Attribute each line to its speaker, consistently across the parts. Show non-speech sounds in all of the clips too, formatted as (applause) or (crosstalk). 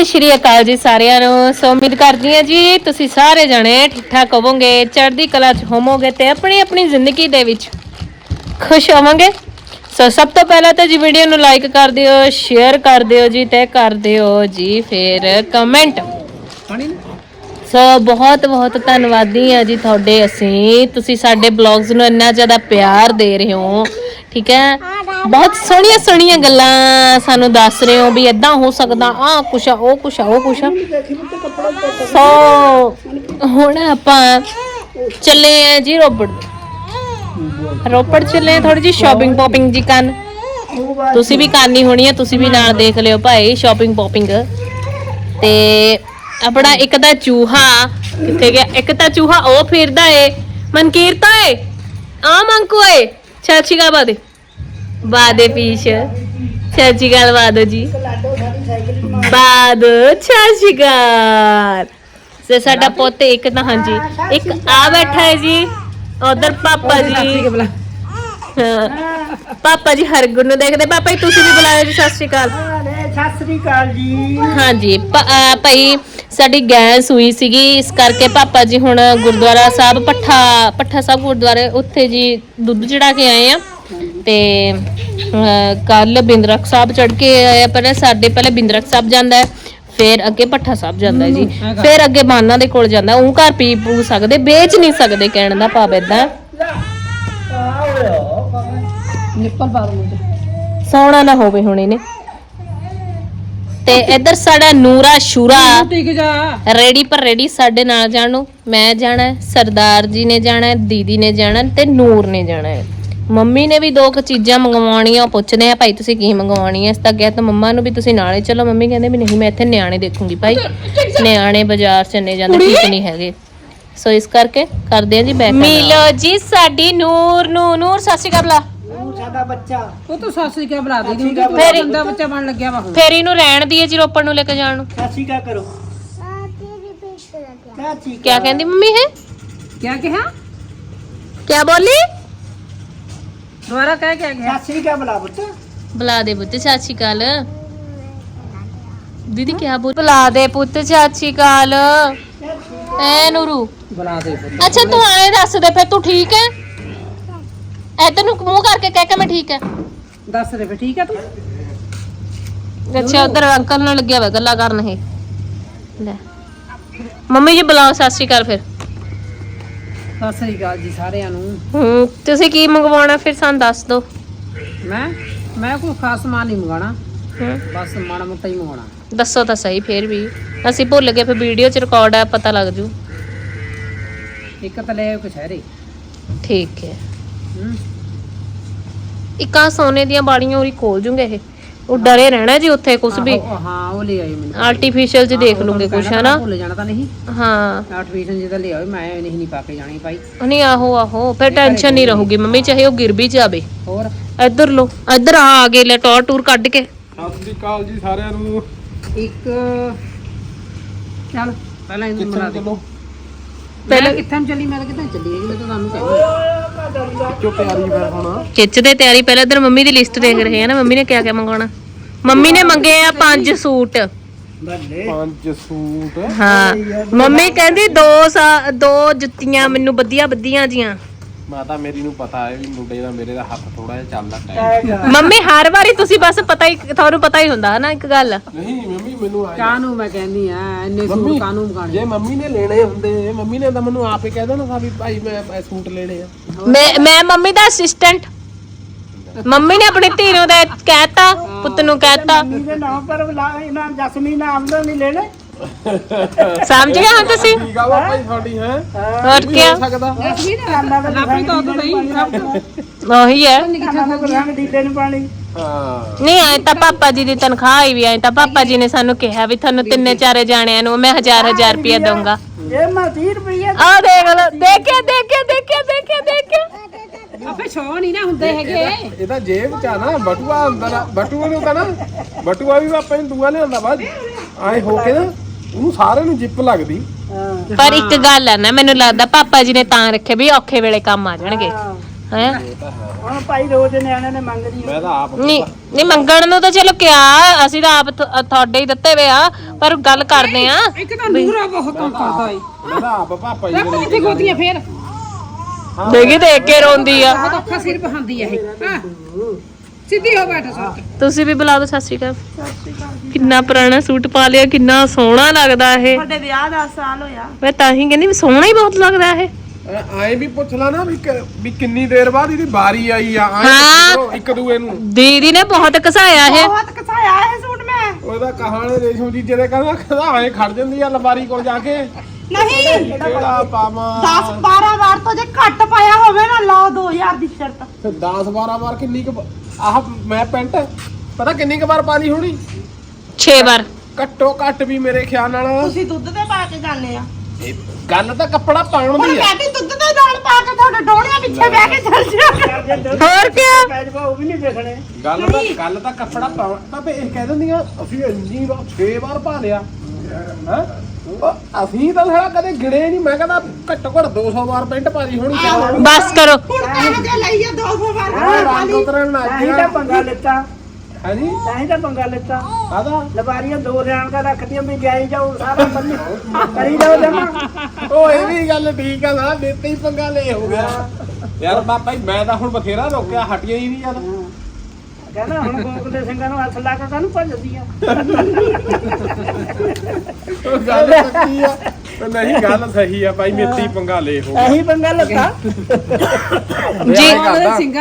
Speaker 1: ਸਤਿ ਸ਼੍ਰੀ ਅਕਾਲ ਜੀ ਸਾਰਿਆਂ ਨੂੰ। ਸੋ ਉਮੀਦ ਕਰਦੀ ਹਾਂ ਜੀ, ਤੁਸੀਂ ਸਾਰੇ ਜਣੇ ਠੀਕ ਠਾਕ ਹੋਵੋਗੇ, ਚੜ੍ਹਦੀ ਕਲਾ ਚ ਹੋਵੋਗੇ ਤੇ ਆਪਣੀ ਆਪਣੀ ਜ਼ਿੰਦਗੀ ਦੇ ਵਿੱਚ ਖੁਸ਼ ਹੋਵੋਗੇ। ਸੋ ਸਭ ਤੋਂ ਪਹਿਲਾਂ ਤਾਂ ਜੀ ਵੀਡੀਓ ਨੂੰ ਲਾਈਕ ਕਰ ਦਿਓ ਸ਼ੇਅਰ ਕਰ ਦਿਓ ਜੀ ਤੇ ਕਰ ਦਿਓ ਜੀ ਫਿਰ ਕਮੈਂਟ ਸੋ ਬਹੁਤ ਬਹੁਤ ਧੰਨਵਾਦੀ ਆ ਜੀ ਤੁਹਾਡੇ ਅਸੀਂ। ਤੁਸੀਂ ਸਾਡੇ ਬਲੌਗਸ ਨੂੰ ਇੰਨਾ ਜ਼ਿਆਦਾ ਪਿਆਰ ਦੇ ਰਹੇ ਹੋ, ਠੀਕ ਹੈ? ਬਹੁਤ ਸੋਹਣੀਆਂ ਸੋਹਣੀਆਂ ਗੱਲਾਂ ਸਾਨੂੰ ਦੱਸ ਰਹੇ ਹੋ ਵੀ ਇਦਾਂ ਹੋ ਸਕਦਾ ਆ ਕੁਛ ਆ, ਉਹ ਕੁਛ ਆ, ਉਹ ਕੁਛ ਆ। ਸੋ ਹੁਣ ਆਪਾਂ ਚੱਲੇ ਆ ਜੀ ਰੋਪੜ। ਰੋਪੜ ਚੱਲੇ ਆ ਥੋੜੀ ਜੀ ਸ਼ਾਪਿੰਗ ਪੋਪਿੰਗ ਜੀ ਕਰਨ। ਤੁਸੀਂ ਵੀ ਕਰਨੀ ਹੋਣੀ ਹੈ ਤੁਸੀਂ ਵੀ ਨਾਲ ਦੇਖ ਲਿਓ ਭਾਈ ਸ਼ਾਪਿੰਗ ਪੋਪਿੰਗ ਤੇ ਆਪਣਾ ਇੱਕ ਤਾਂ ਚੂਹਾ ਕਿੱਥੇ ਗਿਆ? ਇੱਕ ਤਾਂ ਚੂਹਾ ਉਹ ਫਿਰਦਾ ਏ। ਮਨਕੀਰਤਾ ਏ। ਆ ਮੰਕੂ ਏ। ਚਾਚੀ ਗਾ ਬਾਦੇ ਬਾਦੇ ਪੀਸ਼। ਚਾਚੀ ਗਾਲ ਬਾਦੋ ਜੀ। ਬਾਦੋ ਚਾਚੀ ਗਾਲ ਸੇ ਸਾਡਾ ਪੁੱਤ ਇੱਕ ਤਾਂ ਹਾਂਜੀ। ਇੱਕ ਆ ਬੈਠਾ ਹੈ ਜੀ। ਉਧਰ ਪਾਪਾ ਜੀ। ਪਾਪਾ ਜੀ ਹਰਗੁਣ ਨੂੰ ਦੇਖਦੇ। ਪਾਪਾ ਜੀ ਤੁਸੀਂ ਵੀ ਬੁਲਾਇਓ ਜੀ। ਸਤਿ ਸ਼੍ਰੀ ਅਕਾਲ।
Speaker 2: ਸਤਿ ਸ੍ਰੀ ਅਕਾਲ ਜੀ।
Speaker 1: ਹਾਂਜੀ। ਭਾਈ ਸਾਡੀ ਗੈਸ ਹੋਈ ਸੀਗੀ ਇਸ ਕਰਕੇ ਪਾਪਾ ਜੀ ਹੁਣ ਗੁਰਦੁਆਰਾ ਸਾਹਿਬ ਪੱਠਾ ਪੱਠਾ ਸਾਹਿਬ ਗੁਰਦੁਆਰੇ ਉੱਥੇ ਜੀ ਦੁੱਧ ਚੜਾ ਕੇ ਆਏ ਆ। ਤੇ ਕੱਲ ਬਿੰਦਰਖ ਸਾਹਿਬ ਚੜ ਕੇ ਆਏ ਆ ਪਹਿਲੇ ਸਾਡੇ ਪਹਿਲੇ ਬਿੰਦਰਖ ਸਾਹਿਬ ਜਾਂਦਾ ਹੈ ਫਿਰ ਅੱਗੇ ਪੱਠਾ ਸਾਹਿਬ ਜਾਂਦਾ ਹੈ ਜੀ। ਫਿਰ ਅੱਗੇ ਮਾਨਾ ਦੇ ਕੋਲ ਜਾਂਦਾ ਉਹ ਘਰ ਪੀ ਪੂ ਸਕਦੇ ਵੇਚ ਨਹੀਂ ਸਕਦੇ ਕਹਿਣ ਦਾ ਭਾਵ ਇਦਾਂ
Speaker 2: ਨਿੱਪਲ ਪਾ
Speaker 1: ਸੌਣਾ ਨਾ ਹੋਵੇ ਹੁਣ ਇਹਨੇ। ਤੇ ਇੱਧਰ ਸਾਡਾ ਨੂਰਾ ਸ਼ੂਰਾ
Speaker 2: ਟਿਕ ਜਾ।
Speaker 1: ਰੈਡੀ ਪਰ ਰੈਡੀ ਸਾਡੇ ਨਾਲ ਜਾਣ। ਮੈਂ ਜਾਣਾ ਹੈ, ਸਰਦਾਰ ਜੀ ਨੇ ਜਾਣਾ ਹੈ, ਦੀਦੀ ਨੇ ਜਾਣਾ ਹੈ ਤੇ ਨੂਰ ਨੇ ਜਾਣਾ ਹੈ। ਮੰਮੀ ਨੇ ਵੀ ਦੋ ਕੁ ਚੀਜ਼ਾਂ ਮੰਗਵਾਉਣੀਆਂ ਉਹ ਪੁੱਛਦੇ ਆ ਭਾਈ ਤੁਸੀਂ ਕੀ ਮੰਗਵਾਉਣੀ ਹੈ? ਇਸ ਤਾਂ ਕਿਹਾ ਤਾਂ ਮੰਮਾ ਨੂੰ ਵੀ ਤੁਸੀਂ ਨਾਲੇ ਚਲੋ। ਮੰਮੀ ਕਹਿੰਦੇ ਵੀ ਨਹੀਂ ਮੈਂ ਇੱਥੇ ਨਿਆਣੇ ਦੇਖੂੰਗੀ ਭਾਈ। ਨਿਆਣੇ ਬਾਜ਼ਾਰ ਚ ਨੇ ਜਾਂਦੇ ਠੀਕ ਨਹੀਂ ਹੈਗੇ। ਸੋ ਇਸ ਕਰਕੇ ਕਰਦੇ ਆ ਜੀ ਬੈਕ ਮਿਲੋ ਜੀ ਸਾਡੀ ਨੂਰ ਨੂੰ। ਨੂਰ ਸਤਿ ਸ਼੍ਰੀ ਅਕਾਲ। ਬੁਲਾ
Speaker 2: ਸਾਡਾ ਬੱਚਾ।
Speaker 3: ਉਹ ਤਾਂ ਸਾਸਰੀ ਕਿਆ ਬੁਲਾ ਦੇ ਦੂੰਗੀ
Speaker 2: ਠੀਕ
Speaker 1: ਫੇਰ-
Speaker 3: ਬੰਦਾ ਬੱਚਾ ਬਣ ਲੱਗਿਆ ਵਾ ਹੁਣ।
Speaker 1: ਫੇਰ ਇਹਨੂੰ ਰਹਿਣ ਦੀਏ ਜੀ ਰੋਪੜ ਨੂੰ ਲੈ ਕੇ ਜਾਣ ਨੂੰ।
Speaker 2: ਸਾਸੀ ਕਾ ਕਰੋ?
Speaker 1: ਕਿਆ ਕਹਿੰਦੀ ਮੰਮੀ ਹੈ
Speaker 3: ਕਿਆ ਕਿਹਾ?
Speaker 1: ਕਿਆ ਬੋਲੀ?
Speaker 3: ਦੁਬਾਰਾ ਕਹਿ ਕੇ ਗਿਆ।
Speaker 2: ਸਾਸੀ ਕਾ ਬੁਲਾ ਬੱਚਾ
Speaker 1: ਬੁਲਾ ਦੇ ਪੁੱਤ ਚਾਚੀ ਕਾਲ ਦੀਦੀ ਕਿਆ ਬੋਲ ਬੁਲਾ ਦੇ ਪੁੱਤ ਚਾਚੀ ਕਾਲ ਐ ਨੂਰੂ।
Speaker 3: ਬੁਲਾ ਦੇ ਪੁੱਤ।
Speaker 1: ਅੱਛਾ ਤੂੰ ਆਏ ਦੱਸ ਦੇ ਫਿਰ ਤੂੰ ਠੀਕ ਹੈ ਐ ਤੈਨੂੰ ਮੂੰਹ ਕਰਕੇ ਕਹਿ ਕੇ ਮੈਂ ਠੀਕ ਹੈ
Speaker 3: ਦੱਸ ਦੇ ਫੇ ਠੀਕ ਆ ਤੂੰ?
Speaker 1: ਅੱਛਾ ਉਧਰ ਅੰਕਲ ਨਾਲ ਲੱਗਿਆ ਵਾ ਗੱਲਾਂ ਕਰਨ ਇਹ। ਲੈ। ਮੰਮੀ ਜੀ ਬੁਲਾਓ ਸਤਿ ਸ਼੍ਰੀ ਅਕਾਲ ਫਿਰ।
Speaker 3: ਸਾਸਰੀ ਅਕਾਲ ਜੀ ਸਾਰਿਆਂ ਨੂੰ।
Speaker 1: ਹੂੰ ਤੁਸੀਂ ਕੀ ਮੰਗਵਾਉਣਾ ਫਿਰ ਸਾਨੂੰ ਦੱਸ ਦਿਓ।
Speaker 3: ਮੈਂ? ਮੈਂ ਕੋਈ ਖਾਸ ਸਮਾਨ ਨਹੀਂ ਮੰਗਾਣਾ
Speaker 1: ਹੂੰ।
Speaker 3: ਬਸ ਮਾੜਾ ਮੋਟਾ ਹੀ ਮੰਗਾਣਾ
Speaker 1: ਦੱਸੋ ਤਾਂ ਸਹੀ ਫਿਰ ਵੀ। ਅਸੀਂ ਭੁੱਲ ਗਏ ਫਿਰ ਵੀਡੀਓ ਚ ਰਿਕਾਰਡ ਆ ਪਤਾ ਲੱਗ ਜੂ।
Speaker 3: ਇੱਕ ਤਾਂ ਲੈ ਆਇਓ ਕਛਹਿਰੇ
Speaker 1: ਠੀਕ ਹੂੰ ਇੱਕ ਆ ਸੋਨੇ ਦੀਆਂ ਬਾੜੀਆਂ ਉਰੀ ਖੋਲ ਜੂਗੇ ਇਹ। ਉਹ ਡਰੇ ਰਹਿਣਾ ਜੀ ਉੱਥੇ ਕੁਝ ਵੀ।
Speaker 3: ਆਹੋ, ਹਾਂ ਉਹ ਲੈ ਆਇਓ ਮੈਨੂੰ।
Speaker 1: ਆਰਟੀਫੀਸ਼ੀਅਲ ਚ ਦੇਖ ਲੂੰਗੇ ਕੁਛ ਹੈ ਨਾ
Speaker 3: ਭੁੱਲ ਜਾਣਾ ਤਾਂ ਨਹੀਂ।
Speaker 1: ਹਾਂ।
Speaker 3: ਆਰਟੀਫੀਸ਼ਲ ਜਿਹਦਾ ਲੈ ਆਇਓ ਮੈਂ ਨਹੀਂ ਨਹੀਂ ਪਾ ਕੇ ਜਾਣੀ ਭਾਈ।
Speaker 1: ਨਹੀਂ ਆਹੋ ਆਹੋ ਫਿਰ ਟੈਨਸ਼ਨ ਨਹੀਂ ਰਹੂਗੀ ਮੰਮੀ ਚਾਹੇ ਉਹ ਗਿਰ ਵੀ ਜਾਵੇ।
Speaker 3: ਹੋਰ?
Speaker 1: ਇੱਧਰ ਲੋ ਇੱਧਰ ਆ ਆ ਗਏ ਲੈ ਟੌਰ ਟੂਰ ਕੱਢ ਕੇ।
Speaker 4: ਸਤਿ ਸ੍ਰੀ ਅਕਾਲ ਜੀ ਸਾਰਿਆਂ ਨੂੰ।
Speaker 3: ਇੱਕ ਚੱਲ ਪਹਿਲਾਂ ਇਹਨੂੰ ਬਣਾ ਦੇ।
Speaker 4: ਚਲੋ
Speaker 3: ਪਹਿਲਾਂ ਕਿੱਥੇ ਚੱਲੀ? ਮੈਂ ਤਾਂ ਕਿੱਥੇ ਚੱਲੀ ਹੈਗੀ ਮੈਂ ਤਾਂ ਤੁਹਾਨੂੰ ਕਹਿੰਦਾ
Speaker 4: ਚੋ ਪਿਆਰੀ ਫਿਰ ਹੁਣ?
Speaker 1: ਖਿੱਚਦੇ ਤਿਆਰੀ ਪਹਿਲਾਂ ਇੱਧਰ ਮੰਮੀ ਦੀ ਲਿਸਟ ਦੇਖ ਰਹੇ ਆ ਨਾ ਮੰਮੀ ਨੇ ਕਿਆ ਕਿਆ ਮੰਗਵਾਉਣਾ? ਮੰਮੀ ਨੇ ਮੰਗੇ ਆ ਪੰਜ ਸੂਟ।
Speaker 2: ਬੱਲੇ।
Speaker 4: ਪੰਜ ਸੂਟ?
Speaker 1: ਹਾਂ ਮੰਮੀ ਕਹਿੰਦੀ ਦੋ ਸਾ- ਦੋ ਜੁੱਤੀਆਂ ਮੈਨੂੰ ਵਧੀਆ ਵਧੀਆ ਜੀਆਂ।
Speaker 4: ਮਾਤਾ ਮੇਰੀ ਨੂੰ ਪਤਾ ਹੈ ਵੀ ਮੁੰਡੇ ਦਾ ਮੇਰੇ ਦਾ ਹੱਥ ਥੋੜਾ ਜਿਹਾ ਚੱਲਦਾ ਟਾਈਮ
Speaker 1: ਮੰਮੀ ਹਰ ਵਾਰੀ ਤੁਸੀਂ ਬਸ ਪਤਾ ਹੀ ਤੁਹਾਨੂੰ ਪਤਾ ਹੀ ਹੁੰਦਾ ਨਾ ਇੱਕ ਗੱਲ?
Speaker 4: ਨਹੀਂ ਮੰਮੀ ਮੈਨੂੰ ਆਏ
Speaker 3: ਕਾਨੂੰ ਮੈਂ ਕਹਿੰਦੀ ਆ? ਇੰਨੇ
Speaker 4: ਮੰਮੀ
Speaker 3: ਸੂਟ ਕਾਨੂੰ ਮਗਾਣੇ
Speaker 4: ਜੇ ਮੰਮੀ ਨੇ ਲੈਣੇ ਹੁੰਦੇ ਮੰਮੀ ਨੇ ਤਾਂ ਮੈਨੂੰ ਆਪੇ ਕਹਿ ਦੇਣਾ ਸੀ ਵੀ ਭਾਈ ਮੈਂ ਇਹ ਸੂਟ ਲੈਣੇ ਆ।
Speaker 1: ਮੈਂ ਮੈਂ ਮੰਮੀ ਦਾ ਅਸਿਸਟੈਂਟ ਮੰਮੀ ਨੇ ਆਪਣੀ ਧੀ ਨੂੰ ਦਾ ਕਹਿਤਾ ਪੁੱਤ ਨੂੰ ਕਹਿਤਾ।
Speaker 2: ਮੰਮੀ ਦੇ ਨਾਮ ਪਰ ਬੁਲਾ ਇਹਨਾਂ ਜਸਮੀ ਨਾਮ ਦਾ ਨਹੀਂ ਲੈਣੇ? (laughs)
Speaker 1: ਸਮਝ ਗਏ ਹੁਣ ਤੁਸੀਂ?
Speaker 4: ਠੀਕ ਆ ਭਾਈ ਤੁਹਾਡੀ ਹੈ।
Speaker 1: ਹੋਰ ਕੀ
Speaker 4: ਸਕਦਾ
Speaker 3: ਲਾਪਰੀ ਤਾਂ ਉਦੋਂ ਨਹੀਂ ਸਭ ਤੋਂ
Speaker 1: ਉਹੀ ਹੈ।
Speaker 2: ਰੰਗ ਦੀਦੇ ਨੂੰ ਪਾਣੀ
Speaker 4: ਹਾਂ।
Speaker 1: ਨਹੀਂ ਐ ਤਾਂ ਪਾਪਾ ਜੀ ਦੀ ਤਨਖਾਹ ਆਈ ਵੀ ਐ ਤਾਂ ਪਾਪਾ ਜੀ ਨੇ ਸਾਨੂੰ ਕਿਹਾ ਵੀ ਤੁਹਾਨੂੰ ਤਿੰਨੇ ਚਾਰੇ ਜਾਣਿਆਂ ਨੂੰ ਮੈਂ ਹਜ਼ਾਰ ਹਜ਼ਾਰ ਰੁਪਇਆ ਦਊਂਗਾ।
Speaker 2: ਇਹ ਮੈਂ 30 ਰੁਪਏ
Speaker 1: ਆ ਦੇਖ ਲੋ ਦੇਖਿਆ ਦੇਖਿਆ ਦੇਖਿਆ ਦੇਖਿਆ ਦੇਖਿਆ।
Speaker 3: ਆਪੇ ਸ਼ੋ ਨਹੀਂ ਨਾ ਹੁੰਦੇ ਹੈਗੇ।
Speaker 4: ਇਹ ਤਾਂ ਜੇਬ ਚ ਆ ਨਾ ਬਟੂਆ ਅੰਦਰ ਆ। ਬਟੂਏ ਨੂੰ ਤਾਂ ਨਾ ਬਟੂਆ ਵੀ ਆਪਾਂ ਨੂੰ ਦੂਆ ਲਿਆਂਦਾ ਵਾ ਆਏ ਹੋ ਕੇ ਨਾ ਉਹਨੂੰ ਸਾਰਿਆਂ ਨੂੰ ਜਿੱਪ ਲੱਗਦੀ।
Speaker 1: ਪਰ ਇੱਕ ਗੱਲ ਹੈ ਨਾ ਮੈਨੂੰ ਲੱਗਦਾ ਪਾਪਾ ਜੀ ਨੇ ਤਾਂ ਰੱਖੇ ਵੀ ਔਖੇ ਵੇਲੇ ਕੰਮ ਆ ਜਾਣਗੇ। ਹੈ।
Speaker 2: ਹੁਣ ਭਾਈ ਰੋਜ਼ ਨਿਆਣੇ ਨੇ ਮੰਗਦੀ
Speaker 4: ਮੈਂ ਤਾਂ ਆਪ
Speaker 1: ਨਹੀਂ ਨਹੀਂ ਮੰਗਣ ਨੂੰ ਤਾਂ ਚਲੋ ਕਿਆ ਅਸੀਂ ਤਾਂ ਆਪ ਥ- ਤੁਹਾਡੇ ਹੀ ਦਿੱਤੇ ਵੇ ਆ ਪਰ ਗੱਲ ਕਰਦੇ ਆ।
Speaker 3: ਇੱਕ ਤਾਂ ਨੂਰਾ ਬਹੁਤ ਕੰਮ ਕਰਦਾ ਏ।
Speaker 4: ਮੈਂ ਤਾਂ ਆਪ ਪਾਪਾ ਜੀ
Speaker 3: ਵੇ ਇੱਥੇ ਗੋਦੀਆਂ ਫੇਰ?
Speaker 1: ਦੇਖੀ ਦੇਖ ਕੇ ਰੋਂਦੀ ਆ।
Speaker 3: ਬਹੁਤ ਔਖਾ ਸਿਰ ਬਹਾਂਦੀ ਆ ਇਹ। ਹਾਂ। ਸਿੱਧੀ ਹੋ ਬੈਠ ਸੱਚ
Speaker 1: ਤੁਸੀਂ ਵੀ ਬੁਲਾ ਦਿਓ ਸਤਿ ਸ਼੍ਰੀ ਅਕਾਲ। ਕਿੰਨਾ ਪੁਰਾਣਾ ਸੂਟ ਪਾ ਲਿਆ ਕਿੰਨਾ ਸੋਹਣਾ ਲੱਗਦਾ ਇਹ।
Speaker 2: ਤੁਹਾਡੇ ਵਿਆਹ ਦਾ ਸਾਲ ਹੋਇਆ।
Speaker 1: ਮੈਂ ਤਾਂ ਹੀ ਕਹਿੰਦੀ ਵੀ ਸੋਹਣਾ ਹੀ ਬਹੁਤ ਲੱਗਦਾ ਇਹ।
Speaker 4: ਆਏ ਵੀ ਪੁੱਛ ਲਾ ਨਾ ਵੀ ਕਿ- ਵੀ ਕਿੰਨੀ ਦੇਰ ਬਾਅਦ ਇਹਦੀ ਵਾਰੀ ਆਈ ਆ ਆਏਂ
Speaker 1: ਹਾਂ।
Speaker 4: ਪੁੱਛੋ ਇੱਕ ਦੂਏ ਨੂੰ।
Speaker 1: ਦੀਦੀ ਨੇ ਬਹੁਤ ਕਸਾਇਆ ਇਹ।
Speaker 2: ਬਹੁਤ ਕਸਾਇਆ ਇਹ ਸੂਟ ਮੈਂ।
Speaker 4: ਉਹਦਾ ਕਹਾਣੇ ਰੇਸ਼ਮ ਜੀ ਜਿਹਦੇ ਕਹਿੰਦਾ ਕਹਿੰਦਾ ਐਂ ਖੜ ਜਾਂਦੀ ਆ ਲੰਬਾਰੀ ਕੋਲ ਜਾ ਕੇ।
Speaker 2: ਨਹੀਂ।
Speaker 4: ਕਿਹੜਾ ਪਾਵਾਂ।
Speaker 2: 10 12 ਵਾਰ ਤੋਂ ਜੇ ਘੱਟ ਪਾਇਆ ਹੋਵੇ ਨਾ ਲਾਓ 2000 ਦੀ ਸ਼ਰਟ
Speaker 4: 10 12 ਵਾਰ ਕਿੰਨੀ ਕੁ ਆਹ ਮੈਂ ਪੈਂਟ ਪਤਾ ਕਿੰਨੀ ਕੁ ਵਾਰ ਪਾ ਲਈ ਹੋਣੀ?
Speaker 1: 6 ਵਾਰ।
Speaker 4: ਘੱਟੋ ਘੱਟ ਵੀ ਮੇਰੇ ਖਿਆਲ ਨਾਲ।
Speaker 2: ਤੁਸੀਂ ਦੁੱਧ ਤੇ ਪਾ ਕੇ ਜਾਂਦੇ ਆ।
Speaker 4: ਇਹ ਗੱਲ ਤਾਂ ਕੱਪੜਾ ਪਾਉਣ
Speaker 2: ਹੁਣ
Speaker 4: ਦੀ ਆ।
Speaker 2: ਮੈਂ ਵੀ ਦੁੱਧ ਦੇ ਨਾਲ ਪਾ ਕੇ ਤੁਹਾਡੇ ਡੋਲੀਆਂ ਪਿੱਛੇ ਬਹਿ ਕੇ ਚੱਲ ਜਾ
Speaker 1: ਹੋਰ ਕਿਆ
Speaker 2: ਉਹ ਵੀ ਨਹੀਂ ਦੇਖਣੇ
Speaker 4: ਗੱਲ ਤਾਂ ਗੱਲ ਤਾਂ ਕੱਪੜਾ ਪਾਉਣ ਤਾਂ ਇਹ ਕਹਿ ਦਿੰਦੀਆਂ ਅਸੀਂ ਇੰਨੀ ਵਾਰ 6 ਵਾਰ ਪਾ ਲਿਆ। ਹਾਂ? ਅਸੀਂ ਤਾਂ ਸਾਲਾ ਕਦੇ ਗਿਣੇ ਨਹੀਂ। ਮੈਂ ਕਹਿੰਦਾ ਘੱਟੋ ਘੱਟ 200 ਵਾਰ ਪੈਂਟ ਪਾਈ ਹੋਣੀ ਚਾਹੀਦੀ।
Speaker 1: ਬਸ ਕਰੋ।
Speaker 2: ਹੁਣ ਕਹਿ ਜੇ ਲਈ ਆ 200 ਵਾਰ
Speaker 4: ਰੰਗ ਉਤਰਨ ਲੱਗ
Speaker 2: ਤਾਂ
Speaker 4: ਗਿਆ।
Speaker 2: ਪੰਗਾ ਲਿੱਤਾ।
Speaker 4: ਹਾਂਜੀ
Speaker 2: ਤਾਂ ਹੀ ਤਾਂ ਪੰਗਾ ਲਿੱਤਾ।
Speaker 4: ਆਦਾ?
Speaker 2: ਲਬਾਰੀਆਂ ਦੋ ਰਿਆਣ ਦਾ ਰੱਖਦੀਆਂ ਵੀ ਜਾਈ ਜਾਓ ਸਾਰਾ ਬੰਨੀ ਕਰੀ ਜਾਓ ਜਮਾ।
Speaker 4: ਉਹ ਇਹ ਵੀ ਗੱਲ ਠੀਕ ਆ ਨਾ ਦਿੱਤੇ ਹੀ ਪੰਗਾ ਲੈ ਹੋ ਗਿਆ। ਯਾਰ ਬਾਬਾ ਜੀ ਮੈਂ ਤਾਂ ਹੁਣ ਬਥੇਰਾ ਰੋਕਿਆ ਹਟਿਆ ਹੀ ਨਹੀਂ ਯਾਰ।
Speaker 2: ਕਹਿੰਦਾ ਹੁਣ ਗੋਕ ਦੇ ਸਿੰਘਾਂ ਨੂੰ ਹੱਥ ਲਾ ਕੇ ਕਾਹਨੂੰ ਭੱਜਦੀ ਆ?
Speaker 4: ਉਹ ਗੱਲ ਸੱਚੀ ਆ। ਤੇ ਨਹੀਂ (laughs) ਗੱਲ ਸਹੀ ਆ ਭਾਈ ਮੇਤੀ ਪੰਗਾ ਲੈ ਹੋ
Speaker 2: ਇਹੀ ਪੰਗਾ ਲੱਗਾ
Speaker 1: ਜੀ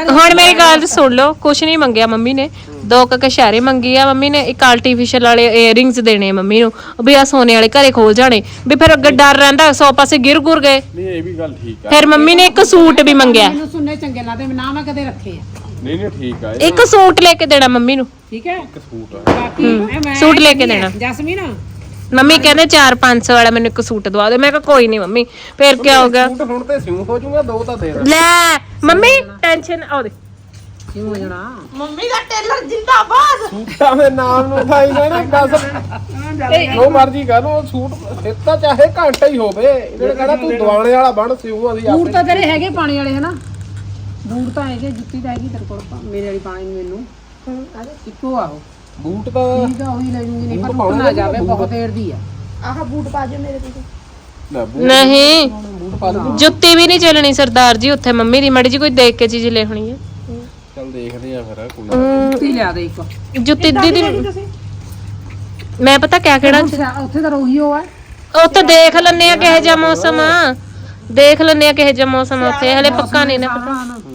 Speaker 1: ਹੁਣ ਮੇਰੀ ਗੱਲ ਸੁਣ ਲਓ ਕੁਛ ਨਹੀਂ ਮੰਗਿਆ ਮੰਮੀ ਨੇ। ਦੋ ਕ ਕਸ਼ਾਰੇ ਮੰਗੀ ਆ ਮੰਮੀ ਨੇ ਇੱਕ ਆਰਟੀਫੀਸ਼ੀਅਲ ਵਾਲੇ ਇਅਰਿੰਗਸ ਦੇਣੇ ਮੰਮੀ ਨੂੰ ਵੀ ਆ ਸੋਨੇ ਵਾਲੇ ਘਰੇ ਖੋਲ ਜਾਣੇ ਵੀ ਫਿਰ ਅੱਗੇ ਡਰ ਰਹਿੰਦਾ ਸੌ ਪਾਸੇ ਗਿਰ ਗੁਰ ਗਏ।
Speaker 4: ਨਹੀਂ ਇਹ ਵੀ ਗੱਲ ਠੀਕ ਆ।
Speaker 1: ਫਿਰ ਮੰਮੀ ਨੇ ਇੱਕ ਸੂਟ ਵੀ ਮੰਗਿਆ।
Speaker 3: ਮੈਨੂੰ ਸੁਣਨੇ ਚੰਗੇ ਲੱਗਦੇ ਨਾ ਮੈਂ ਕਦੇ ਰੱਖੇ ਆ।
Speaker 4: ਨਹੀਂ ਨਹੀਂ ਠੀਕ ਆ ਇਹ
Speaker 1: ਇੱਕ ਸੂਟ ਲੈ ਕੇ ਦੇਣਾ ਮੰਮੀ ਨੂੰ।
Speaker 3: ਠੀਕ ਹੈ?
Speaker 4: ਇੱਕ ਸੂਟ ਆ।
Speaker 3: ਬਾਕੀ ਇਹ ਮੈਂ
Speaker 1: ਸੂਟ ਲੈ ਕੇ
Speaker 3: ਆ,
Speaker 1: ਦੇਣਾ।
Speaker 3: ਜਸਮੀਨ?
Speaker 1: ਮੰਮੀ ਕਹਿੰਦੇ 4-500 ਵਾਲਾ ਮੈਨੂੰ ਇੱਕ ਸੂਟ ਦਵਾ ਦਿਓ। ਮੈਂ ਕਿਹਾ ਕੋਈ ਨਹੀਂ ਮੰਮੀ ਫਿਰ ਕੀ ਹੋ ਗਿਆ
Speaker 4: ਸੂਟ ਹੁਣ ਤੇ ਸਿਉਂ ਹੋ ਜਾਊਗਾ ਦੋ ਤਾਂ ਦੇ ਦੇ
Speaker 1: ਲੈ ਮੰਮੀ ਟੈਨਸ਼ਨ ਆਉ ਦੇ।
Speaker 3: ਕਿਉਂ ਹੋ ਜਾਣਾ।
Speaker 2: ਮੰਮੀ ਦਾ ਟੇਲਰ ਜਿੰਦਾਬਾਦ।
Speaker 4: ਸੂਟਾਂ ਦੇ ਨਾਮ ਨੂੰ ਥਾਈ ਜਾਣਾ ਬਸ ਜੋ ਮਰਜ਼ੀ ਕਰ ਲੋ ਸੂਟ ਸਿੱਤਾ ਚਾਹੇ ਘੰਟਾ ਹੀ ਹੋਵੇ। ਇਹਨਾਂ ਨੇ ਕਹਣਾ ਤੂੰ ਦਵਾਣੇ ਵਾਲਾ ਬਣ ਸਿਉਂ
Speaker 3: ਬੂਟ
Speaker 4: ਆਪੇ
Speaker 3: ਤਾਂ ਤੇਰੇ ਹੈਗੇ ਪਾਣੀ ਵਾਲੇ ਹਨਾ? ਬੂਟ ਤਾਂ ਹੈਗੇ ਜੁੱਤੀ ਤਾਂ ਹੈਗੀ ਤੇਰੇ ਕੋਲ ਪਾ- ਮੇਰੇ ਵਾਲੀ ਪਾਣੀ ਨੂੰ ਮੈਨੂੰ। ਇੱਕੋ ਆਹੋ
Speaker 4: ਬੂਟ ਤਾਂ
Speaker 3: ਠੀਕ ਆ ਉਹੀ ਲੈ ਜੂੰਗੀ ਨਹੀਂ ਪਰ
Speaker 4: ਬੂਟ
Speaker 3: ਟੁੱਟ ਨਾ ਜਾਵੇ ਬਹੁਤ ਦੇਰ ਦੀ ਆ।
Speaker 2: ਆਹ ਬੂਟ ਪਾ ਜੋ ਮੇਰੇ ਕੋਲ।
Speaker 4: ਲੈ ਬੂਟ।
Speaker 1: ਨਹੀਂ।
Speaker 4: ਬੂਟ ਪਾ ਦੇ
Speaker 1: ਜੁੱਤੀ ਵੀ ਨਹੀਂ ਚੱਲਣੀ ਸਰਦਾਰ ਜੀ ਉੱਥੇ ਮੰਮੀ ਦੀ ਮੜੀ ਜੀ ਕੋਈ ਦੇਖ ਕੇ ਚੀਜ਼ ਲੈ ਹੋਣੀ ਹੈ
Speaker 4: ਚੱਲ ਦੇਖਦੇ ਆ ਫਿਰ ਕੋਈ
Speaker 3: ਜੁੱਤੀ ਲਿਆ ਦੇ ਇੱਕ।
Speaker 1: ਜੁੱਤੀ ਦੀਦੀ
Speaker 2: ਤੁਸੀਂ?
Speaker 1: ਮੈਂ ਪਤਾ ਕਿਆ ਕਹਿਣਾ
Speaker 3: ਉੱਥੇ- ਉੱਥੇ ਤਾਂ ਰੋਹੀ ਉਹ ਆ।
Speaker 1: ਉੱਥੇ ਦੇਖ ਲੈਣੇ ਆ ਕਿਹੋ ਜਿਹਾ ਮੌਸਮ। ਆ ਦੇਖ ਲੈਣੇ ਆ ਕਿਹੋ ਜਿਹਾ ਮੌਸਮ ਆ ਉੱਥੇ ਹਲੇ ਪੱਕਾ ਨਹੀਂ ਨਾ ਪਤਾ।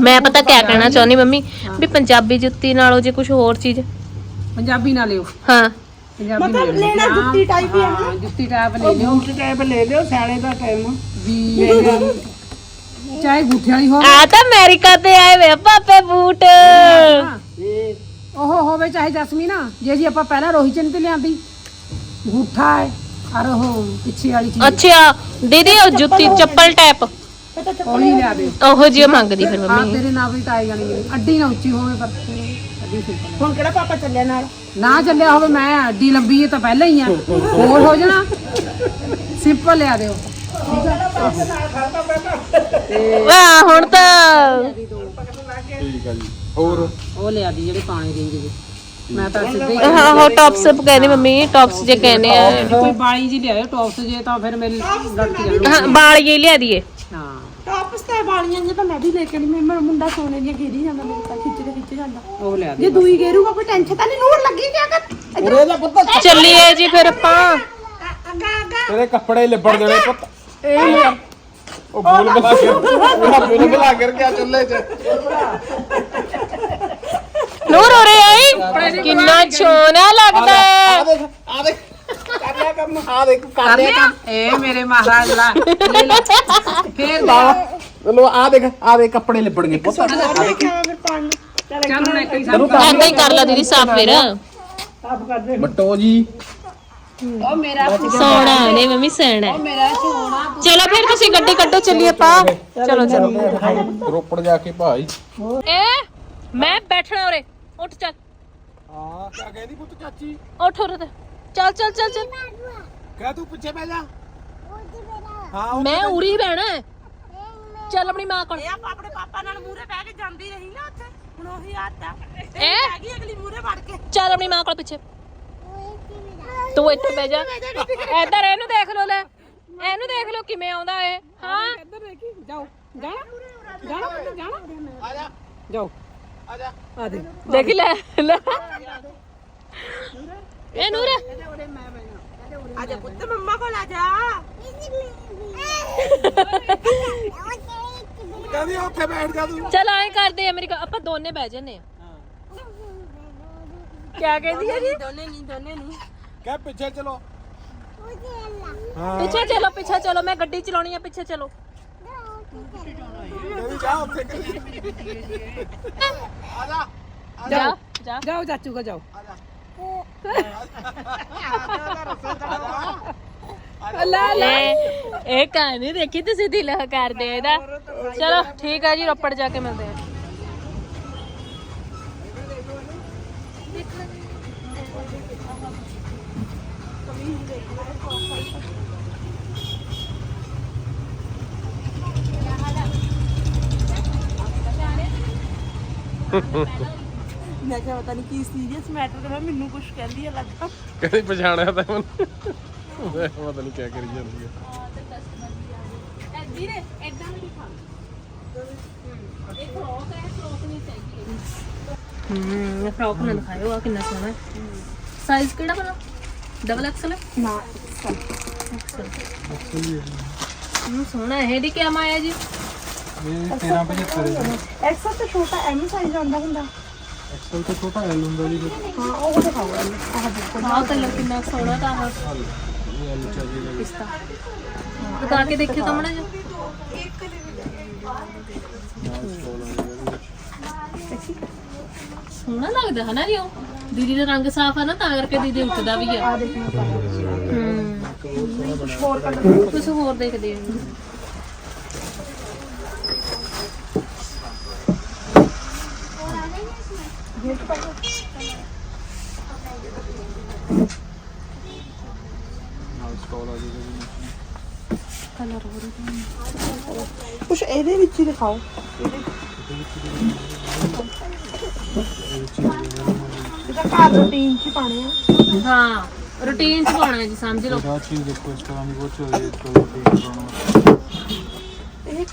Speaker 1: ਮੈਂ ਪਤਾ ਕਿਆ ਕਹਿਣਾ ਚਾਹੁੰਦੀ ਮੰਮੀ ਵੀ ਪੰਜਾਬੀ ਜੁੱਤੀ ਨਾਲੋਂ ਜੇ ਕੁਝ ਹੋਰ ਚੀਜ਼
Speaker 3: ਪੰਜਾਬੀ ਨਾ ਲਿਓ।
Speaker 1: ਹਾਂ।
Speaker 3: ਪੰਜਾਬੀ
Speaker 2: ਮਤਲਬ ਲੈਣਾ ਜੁੱਤੀ ਟਾਈਪ ਹੀ
Speaker 3: ਹਾਂ ਜੁੱਤੀ ਟਾਈਪ ਲੈ ਲਿਓ।
Speaker 2: ਬੂਟ ਟਾਈਪ ਲੈ ਲਿਓ ਸਿਆਲੇ ਦਾ ਟਾਈਮ
Speaker 3: ਵੀ ਚਾਹੇ ਗੁੱਠੇ ਵਾਲੀ ਹੋਵੇ।
Speaker 1: ਆ ਤਾਂ ਅਮਰੀਕਾ ਤੇ ਆਏ ਵੇ ਆ ਪਾਪੇ ਬੂਟ।
Speaker 3: ਉਹ ਹੋਵੇ ਚਾਹੇ ਜਸਮੀ ਨਾ ਜੇ ਜੀ ਆਪਾਂ ਪਹਿਲਾਂ ਰੋਹੀ ਚੰਨ ਤੇ ਲਿਆਂਦੀ। ਗੁੱਠਾ ਹੈ ਅਰ ਉਹ ਪਿੱਛੇ ਵਾਲੀ ਚੀਜ਼।
Speaker 1: ਅੱਛਾ ਦੀਦੀ ਉਹ ਜੁੱਤੀ ਚੱਪਲ ਟਾਈਪ
Speaker 3: ਉਹੀ ਲਿਆ ਦੇ।
Speaker 1: ਉਹੋ ਜਿਹੀ ਮੰਗਦੀ ਫਿਰ
Speaker 3: ਆ
Speaker 1: ਮੰਮੀ
Speaker 3: ਤੇਰੇ ਨਾਲ ਵੀ ਟਾਈ ਜਾਣੀ ਹੈ। ਅੱਡੀ ਨਾ ਉੱਚੀ ਹੋਵੇ ਪਰ ਅੱਡੀ ਸਿੰਪਲ
Speaker 2: ਹੁਣ ਕਿਹੜਾ ਪਾਪਾ ਚੱਲਿਆ ਨਾਲ?
Speaker 3: ਨਾ ਚੱਲਿਆ ਹੋਵੇ ਮੈਂ ਅੱਡੀ ਲੰਬੀ ਹੈ ਤਾਂ ਪਹਿਲਾਂ ਹੀ ਆ। ਹੋਰ ਹੋ ਜਾਣਾ। ਸਿੰਪਲ ਲਿਆ ਦਿਓ।
Speaker 1: ਆ ਹੁਣ ਤਾਂ
Speaker 4: ਠੀਕ ਆ ਜੀ। ਹੋਰ?
Speaker 3: ਉਹ ਲਿਆ ਦੀ ਜਿਹੜੇ ਪਾਣੀ ਦੇਂਗੇ ਜੀ ਮੈਂ ਤਾਂ ਸਿੱਧੇ ਹੀ
Speaker 1: ਹਾਂ ਹੋ ਟੌਪਸ ਕਹਿੰਦੀ ਮੰਮੀ ਟੌਪਸ ਜੇ ਕਹਿੰਦੇ ਆ।
Speaker 3: ਕੋਈ ਬਾਲੀ ਜੀ ਲਿਆਇਓ ਟੌਪਸ ਜੇ ਤਾਂ ਫਿਰ ਮੇਰੇ ਲੜਕ ਜਾਣਗੇ
Speaker 1: ਹਾਂ ਬਾਲ ਇਹ ਲਿਆ ਦੀਏ।
Speaker 3: ਹਾਂ
Speaker 2: ਟਾਪਸ ਤੇ ਬਾਣੀਆਂ ਜੇ ਤਾਂ ਮੈਂ ਵੀ ਲੈ ਕੇ ਨਹੀਂ ਮੇਰਾ ਮੁੰਡਾ ਸੋਨੇ ਦੀਆਂ ਘੇਰੀ ਜਾਂਦਾ ਮੇਰੇ ਤਾਂ ਖਿੱਚ ਕੇ ਖਿੱਚ ਜਾਂਦਾ।
Speaker 3: ਉਹ ਲਿਆ
Speaker 2: ਜੇ
Speaker 3: ਦੇ
Speaker 2: ਦੂਈ ਘੇਰੂਗਾ ਕੋਈ ਟੈਨਸ਼ਨ ਤਾਂ ਨਹੀਂ ਨੂਰ ਲੱਗੀ ਕਿਆ ਕਰ?
Speaker 4: ਉਰੇ ਦਾ ਪੁੱਤ।
Speaker 1: ਚੱਲੀਏ ਜੀ ਫਿਰ ਆਪਾਂ।
Speaker 2: ਅੱਗਾ ਅੱਗਾ
Speaker 4: ਤੇਰੇ ਕੱਪੜੇ ਲਿਬੜ ਦੇਣੇ ਪੁੱਤ। ਇਹ ਉਹ ਬੋਲ ਬਲਾ ਕੇ ਉਹ ਬੋਲ ਬਲਾ ਕਰ ਗਿਆ ਚੁੱਲ੍ਹੇ 'ਚ।
Speaker 1: ਨੂਰ ਹੋ ਰਹੇ ਆਈ ਕਿੰਨਾ ਸੋਹਣਾ ਲੱਗਦਾ।
Speaker 4: ਆ ਦੇਖ ਆ ਦੇਖ। ਕਰ ਲਿਆ ਕੰਮ ਆ ਦੇਖ ਕਰ ਲਿਆ ਕੰਮ
Speaker 3: ਇਹ ਮੇਰੇ ਮਹਾਰਾਜ ਲਾ ਲੈ ਲੈ। ਫੇਰ ਦੇ।
Speaker 4: ਲੋ ਆ ਦੇਖ ਆ ਦੇ ਕੱਪੜੇ ਲਿਬੜ ਗਏ ਪੁੱਤ ਆ ਦੇਖ
Speaker 2: ਫਿਰ ਪਾਣੀ ਚੱਲ
Speaker 3: ਚੱਲ ਹੁਣ ਇੱਕ ਹੀ
Speaker 4: ਤੈਨੂੰ
Speaker 3: ਸਾਹ
Speaker 1: ਏਦਾਂ ਹੀ ਕਰ ਲਾ ਦੀਦੀ ਸਾਫ਼ ਫਿਰ
Speaker 2: ਸਾਫ਼ ਕਰ ਦੇ
Speaker 4: ਮਟੋ ਜੀ
Speaker 3: ਉਹ ਮੇਰਾ
Speaker 1: ਸੋਹਣਾ ਨੇ ਮੰਮੀ ਸੋਹਣਾ ਹੈ।
Speaker 3: ਮੇਰਾ ਸੋਨਾ
Speaker 1: ਚਲੋ ਫਿਰ ਤੁਸੀਂ ਗੱਡੀ ਕੱਢੋ ਚੱਲੀਏ ਆਪਾਂ ਚਲੋ ਚਲੋ
Speaker 4: ਰੋਪੜ ਜਾ ਕੇ ਭਾਈ
Speaker 1: ਏ ਮੈਂ ਬੈਠਣਾ ਉਰੇ ਉੱਠ ਚੱਲ
Speaker 4: ਹਾਂ ਕਿਆ ਕਹਿੰਦੀ ਪੁੱਤ ਚਾਚੀ
Speaker 1: ਉੱਠ ਉਰੇ ਤੇ ਚੱਲ ਚੱਲ ਚੱਲ ਚੱਲ।
Speaker 4: ਕਹਿ ਤੂੰ ਪਿੱਛੇ ਬਹਿ ਜਾ। ਹਾਂ
Speaker 1: ਮੈਂ ਉਰੀ ਬਹਿਣਾ ਹੈ। ਚੱਲ ਆਪਣੀ ਮਾਂ ਕੋਲ।
Speaker 2: ਇਹ ਆਪਾਂ ਆਪਣੇ ਪਾਪਾ ਨਾਲ ਮੂਰੇ ਬਹਿ ਕੇ ਜਾਂਦੀ ਰਹੀ ਨਾ ਉੱਥੇ। ਹੁਣ ਉਹੀ ਆਦਤ ਆ।
Speaker 1: ਇਹ?
Speaker 2: ਇਹ ਹੈਗੀ ਅਗਲੀ ਮੂਰੇ ਵੜ ਕੇ।
Speaker 1: ਚੱਲ ਆਪਣੀ ਮਾਂ ਕੋਲ ਪਿੱਛੇ। ਤੂੰ ਇੱਥੇ ਬਹਿ ਜਾ। (laughs) ਇੱਧਰ ਇਹਨੂੰ ਦੇਖ ਲੋ ਲੈ। ਇਹਨੂੰ ਦੇਖ ਲੋ ਕਿਵੇਂ ਆਉਂਦਾ ਏ ਹਾਂ।
Speaker 3: ਇੱਧਰ ਦੇਖੀ ਜਾਓ। ਜਾਣਾ? ਜਾਣਾ ਪੁੱਤ, ਜਾਣਾ?
Speaker 4: ਆ ਜਾ।
Speaker 3: ਜਾਓ।
Speaker 4: ਆ ਜਾ।
Speaker 3: ਆ ਦੇ।
Speaker 1: ਦੇਖ ਲੈ। ਲੈ। ਇਹ ਨੂਰ
Speaker 2: ਆ ਜਾ ਪੁੱਤ ਮੰਮਾ ਕੋਲ ਆ ਜਾ
Speaker 4: ਕਹਿੰਦੀ ਉੱਥੇ ਬੈਠ ਜਾ ਤੂੰ।
Speaker 1: ਚੱਲ ਆਏ ਕਰਦੇ ਆ ਮੇਰੀ ਗੱਲ- ਆਪਾਂ ਦੋਨੇ ਬਹਿ ਜੰਨੇ ਆ ਕਿਆ ਕਹਿੰਦੀ ਹੈ ਜੀ
Speaker 2: ਦੋਨੇ ਨਹੀਂ ਦੋਨੇ ਨਹੀਂ
Speaker 4: ਕਹਿ ਪਿੱਛੇ ਚਲੋ
Speaker 1: ਪਿੱਛੇ ਚਲੋ ਪਿੱਛੇ ਚਲੋ ਮੈਂ ਗੱਡੀ ਚਲਾਉਣੀ ਆ ਪਿੱਛੇ ਚਲੋ
Speaker 4: ਕਹਿੰਦੀ ਜਾ ਉੱਥੇ ਕਰੀ ਆ ਜਾ
Speaker 1: ਜਾ ਜਾ
Speaker 3: ਜਾਓ ਚਾਚੂ ਕੋ ਜਾਓ
Speaker 1: ਲੈ ਇਹ ਕਹਾਣੀ ਦੇਖੀ ਤੁਸੀਂ ਦਿਲ ਕਰਦੇ ਆ ਇਹਦਾ? ਚਲੋ ਠੀਕ ਆ ਜੀ ਰੋਪੜ ਜਾ ਕੇ ਮਿਲਦੇ ਆ। (laughs)
Speaker 2: ਮੈਂ ਕਿਹਾ ਪਤਾ ਨਹੀਂ ਕੀ ਸੀਰੀਅਸ ਮੈਟਰ ਹੈ ਮੈਨੂੰ ਕੁਝ ਕਹਿੰਦੀ ਹੈ ਲੱਗਦਾ
Speaker 4: ਕਹਿੰਦੀ ਪਛਾਣਿਆ ਤਾਂ ਮੈਨੂੰ। ਮੈਂ ਪਤਾ ਨਹੀਂ ਕੀ ਕਰੀ ਜਾਂਦੀ ਹੈ
Speaker 1: ਵੀਰੇ ਐਦਾਂ ਵੀ ਖਾ ਇਹ ਫਰੋਕ ਹੈ ਫਰੋਕ ਨਹੀਂ ਚਾਹੀਦੀ। ਹੂੰ ਫਰੋਕ ਨਾ ਦਿਖਾਇਓ ਆ ਕਿੰਨਾ ਸੋਹਣਾ ਹੈ। ਸਾਈਜ਼ ਕਿਹੜਾ ਬਣਾ ਡਬਲ ਐਕਸਲ ਹੈ
Speaker 2: ਨਾ
Speaker 1: ਹੂੰ ਸੋਹਣਾ ਹੈ। ਇਹਦੀ ਕੀ ਮਾਇਆ ਜੀ?
Speaker 2: ਐਕਸਲ ਤਾਂ ਛੋਟਾ ਐਮ ਸਾਈਜ਼ ਆਉਂਦਾ ਹੁੰਦਾ।
Speaker 4: ਐਕਸਲ ਤਾਂ ਛੋਟਾ ਐਲ ਹੁੰਦਾ ਜੀ
Speaker 2: ਹਾਂ ਉਹ ਦਿਖਾਓ ਆਹ ਦੇਖੋ
Speaker 1: ਆਹ ਕਲਰ ਕਿੰਨਾ ਸੋਹਣਾ ਤਾਂ ਆ ਪਿਸਤਾ। ਦਿਖਾ ਕੇ ਦੇਖਿਓ ਤਾਂ ਮੜਾ ਜਾ ਸੋਹਣਾ ਲੱਗਦਾ ਹੈ ਨਾ ਜੀ ਉਹ। ਦੀਦੀ ਦਾ ਰੰਗ ਸਾਫ਼ ਆ ਨਾ ਤਾਂ ਕਰਕੇ ਦੀਦੀ ਉੱਠਦਾ ਵੀ ਆ।
Speaker 2: ਆ ਦੇਖਣਾ
Speaker 1: ਹੂੰ।
Speaker 2: ਕੁਝ ਹੋਰ ਕਲਰ
Speaker 1: ਕੁਝ ਹੋਰ ਦੇਖਦੇ ਹਾਂ
Speaker 2: ਕੁਛ ਇਹਦੇ ਵਿੱਚ ਹੀ ਦਿਖਾਓ। ਇਹਦਾ ਘਰ ਰੂਟੀਨ ਚ ਪਾਣੇ ਆ।
Speaker 1: ਹਾਂ ਰੂਟੀਨ ਚ ਪਾਉਣਾ ਜੀ ਸਮਝ ਲਓ।
Speaker 5: ਚੀਜ਼ ਦੇਖੋ ਇਸ ਤਰ੍ਹਾਂ ਦੀ ਬਹੁਤ ਚੱਲ
Speaker 2: ਰਹੀ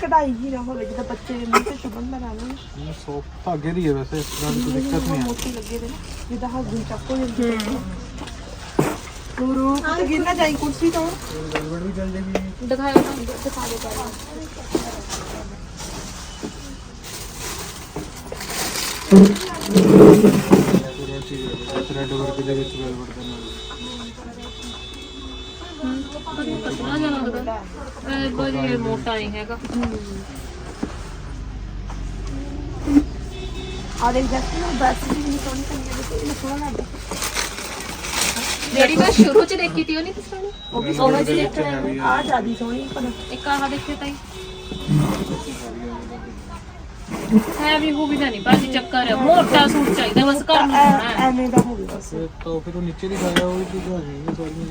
Speaker 2: कढ़ाई ही ना हो जिदा बच्चे मुँह से शुभम बना लो
Speaker 5: ये सोप तो आगे रही है वैसे इसमें कोई दिक्कत नहीं है
Speaker 2: मोती लगे थे ना जिदा हाथ धुल चको जल्दी तो रो तो गिर ना जाए
Speaker 5: कुर्सी तो गड़बड़ भी चल जाएगी
Speaker 1: दिखाओ ना दिखा दो पहले
Speaker 5: रेड ओवर के लिए गड़बड़ करना
Speaker 1: ਪਤਲਾ ਜਿਹਾ ਲੱਗਦਾ ਇਹ ਕੋਈ ਇਹ ਮੋਟਾ ਨਹੀਂ ਹੈਗਾ
Speaker 2: ਆ ਦੇਖ ਜੱਸ ਨੂੰ ਬਸ ਵੀ ਨਹੀਂ ਸੋਹਣੀ ਕੰਨੀ ਦੇ ਤੇ ਸੋਹਣਾ ਲੱਗਦਾ
Speaker 1: ਜਿਹੜੀ ਮੈਂ ਸ਼ੁਰੂ ਚ ਦੇਖੀ ਤੀ ਉਹ ਨਹੀਂ ਸੋਹਣੀ
Speaker 2: ਉਹ ਵੀ ਸੋਹਣੀ ਜਿਹੀ ਦੇਖਣ ਆ ਜਿਆਦੀ ਸੋਹਣੀ ਪਰ
Speaker 1: ਇੱਕ ਆਹ ਦੇਖੇ ਤਾਈ ਹੈ ਵੀ ਹੋ ਵੀ ਨਹੀਂ ਭਾਜੀ ਚੱਕਰ ਹੈ ਮੋਟਾ ਸੂਟ ਚਾਹੀਦਾ ਬਸ ਘਰ ਨੂੰ
Speaker 2: ਐਵੇਂ ਦਾ ਹੋ ਗਿਆ ਬਸ
Speaker 1: ਤੋਂ
Speaker 2: ਫਿਰ ਉਹ
Speaker 4: ਨੀਚੇ ਦਿਖਾਇਆ ਉਹ ਵੀ ਦਿਖਾ ਦੇਣਗੇ ਸੋਹਣੀ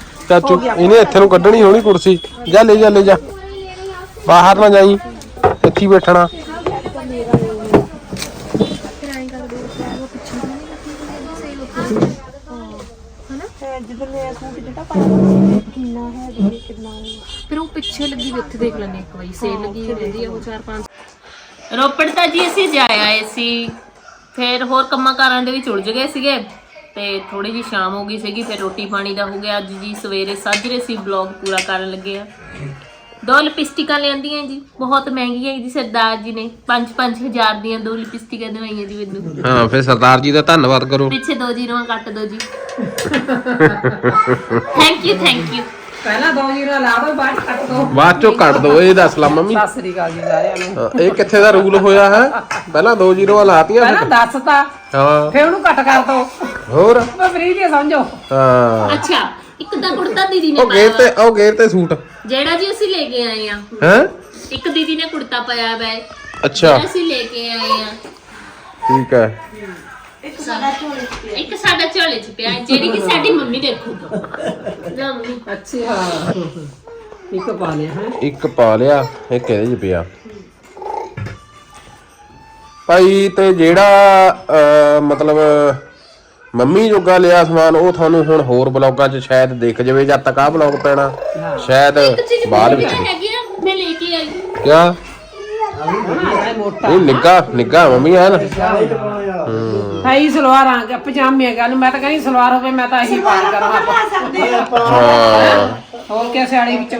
Speaker 4: ਚਾਚੂ ਇਹਨੇ ਇੱਥੇ ਨੂੰ ਕੱਢਣੀ ਹੋਣੀ ਕੁਰਸੀ। ਜਾ ਲੈ ਜਾ ਲੈ ਜਾ। ਬਾਹਰ ਨਾ ਜਾਈ। ਇੱਥੇ ਬੈਠਣਾ
Speaker 2: ਹੈ ਜਦੋਂ ਮੈਂ ਸੂਟ ਜਿਹੜਾ ਪਾਇਆ ਕਿੰਨਾ ਹੈ ਦੇਖੀ ਕਿੰਨਾ ਹੈ
Speaker 1: ਫਿਰ ਉਹ ਪਿੱਛੇ ਲੱਗੀ ਵੀ ਉੱਥੇ ਦੇਖ ਲੈਣੇ ਇੱਕ ਵਾਰੀ। ਸੇਲ ਲੱਗੀ ਹੋਈ ਰਹਿੰਦੀ ਆ ਉਹ 4-5 ਰੋਪੜ ਤਾਂ ਜੀ ਅਸੀਂ ਜਾ ਆਏ ਸੀ। ਫਿਰ ਹੋਰ ਕੰਮਾਂ ਕਾਰਾਂ ਦੇ ਵਿੱਚ ਉਲਝ ਗਏ ਸੀਗੇ। ਤੇ ਥੋੜੀ ਜੀ ਸ਼ਾਮ ਹੋ ਗਈ ਸੀਗੀ ਫਿਰ ਰੋਟੀ ਪਾਣੀ ਦਾ ਹੋ ਗਿਆ। ਅੱਜ ਜੀ ਸਵੇਰੇ ਸਾਜਰੇ ਸੀ ਵਲੌਗ ਪੂਰਾ ਕਰਨ ਲੱਗੇ ਆ। ਦੋ ਲਿਪਸਟਿਕਾਂ ਲਿਆਂਦੀਆਂ ਜੀ ਬਹੁਤ ਮਹਿੰਗੀਆਂ ਜੀ ਸਰਦਾਰ ਜੀ ਨੇ। 5-5 ਹਜ਼ਾਰ ਦੀਆਂ ਦੋ ਲਿਪਸਟਿਕਾਂ ਦਵਾਈਆਂ ਜੀ ਮੈਨੂੰ।
Speaker 4: ਹਾਂ ਫਿਰ ਸਰਦਾਰ ਜੀ ਦਾ ਧੰਨਵਾਦ ਕਰੋ।
Speaker 1: ਪਿੱਛੇ ਦੋ ਜੀਰੋਆਂ ਕੱਟ ਦੋ ਜੀ। ਥੈਂਕ ਯੂ ਥੈਂਕ ਯੂ
Speaker 3: ਪਹਿਲਾਂ ਦੋ ਜੀਰੋ ਲਾ ਦੋ ਬਾਅਦ 'ਚ ਕੱਟ ਦੋ।
Speaker 4: ਬਾਅਦ ਚੋਂ ਕੱਟ ਦੋ ਇਹ ਦੱਸ ਲਾ ਮੰਮੀ।
Speaker 3: ਸਤਿ ਸ੍ਰੀ ਅਕਾਲ ਜੀ ਸਾਰਿਆਂ ਨੂੰ।
Speaker 4: ਹਾਂ, ਇਹ ਕਿੱਥੇ ਦਾ ਰੂਲ ਹੋਇਆ ਹੈ? ਪਹਿਲਾਂ ਦੋ ਜ਼ੀਰੋ ਲਾਤੀਆਂ
Speaker 3: ਪਹਿਲਾਂ ਦੱਸਤਾ
Speaker 4: ਹਾਂ।
Speaker 3: ਫਿਰ ਉਹਨੂੰ ਕੱਟ ਕਰ ਦੋ।
Speaker 4: ਹੋਰ?
Speaker 3: ਮੈਂ ਫ੍ਰੀ ਦੀ ਸਮਝੋ।
Speaker 4: ਹਾਂ।
Speaker 1: ਅੱਛਾ ਇੱਕ ਤਾਂ ਕੁੜਤਾ ਦੀਦੀ ਨੇ
Speaker 4: ਉਹ ਗੇਰ
Speaker 1: ਪਾਇਆ
Speaker 4: ਤੇ ਉਹ ਗੇਰ ਤੇ ਸੂਟ।
Speaker 1: ਜਿਹੜਾ ਜੀ ਅਸੀਂ ਲੈ ਕੇ ਆਏ ਆ।
Speaker 4: ਹੈ?
Speaker 1: ਇੱਕ ਦੀਦੀ ਨੇ ਕੁੜਤਾ ਪਾਇਆ ਵੈ।
Speaker 4: ਅੱਛਾ।
Speaker 1: ਅਸੀਂ ਲੈ ਕੇ ਆਏ ਆ।
Speaker 4: ਠੀਕ ਹੈ।
Speaker 2: ਇੱਕ ਸਾਡਾ ਝੋਲੇ ਚ ਪਿਆ।
Speaker 1: ਇੱਕ ਸਾਡਾ ਝੋਲੇ ਚ ਪਿਆ ਹੈ, ਜਿਹੜੀ ਕਿ ਸਾਡੀ ਮੰਮੀ ਦੇਖੂ ਲਓ ਮੰਮੀ।
Speaker 3: ਅੱਛਾ। ਇੱਕ ਪਾ ਲਿਆ ਹੈ?
Speaker 4: ਇੱਕ ਪਾ ਲਿਆ ਇੱਕ ਇਹਦੇ ਚ ਪਿਆ। ਭਾਈ ਤੇ ਜਿਹੜਾ ਅਹ, ਮਤਲਬ ਮੰਮੀ ਜੋਗਾ ਲਿਆ ਸਮਾਨ ਉਹ ਤੁਹਾਨੂੰ ਹੁਣ ਹੋਰ ਬਲੌਗਾਂ 'ਚ ਸ਼ਾਇਦ ਦਿਖ ਜਾਵੇ ਜਦ ਤੱਕ ਆਹ ਬਲੌਗ ਪੈਣਾ। ਸ਼ਾਇਦ ਬਾਅਦ ਵਿੱਚ।
Speaker 1: ਤਾਂ ਹੈਗੀ ਆ ਮੈਂ ਲੈ ਕੇ ਆਈ।
Speaker 4: ਕਿਆ?
Speaker 3: ਹਾਂ ਮੋਟਾ
Speaker 4: ਇਹ ਨਿੱਗਾ ਨਿੱਗਾ ਮੰਮੀ ਆ ਨਾ?
Speaker 3: ਹੈ ਹੀ। ਸਲਵਾਰ ਆ ਗਿਆ ਪਜਾਮੇ ਗੱਲ ਮੈਂ ਤਾਂ ਕਹਿੰਦੀ ਸਲਵਾਰ ਹੋਵੇ ਮੈਂ ਤਾਂ ਇਹੀ ਪਾਰ ਕਰਾਂ
Speaker 2: ਸਕਦੇ ਆ
Speaker 4: ਹਾਂ।
Speaker 3: ਹੋਰ ਕਿਆ ਸਿਆੜੀ ਵਿੱਚ?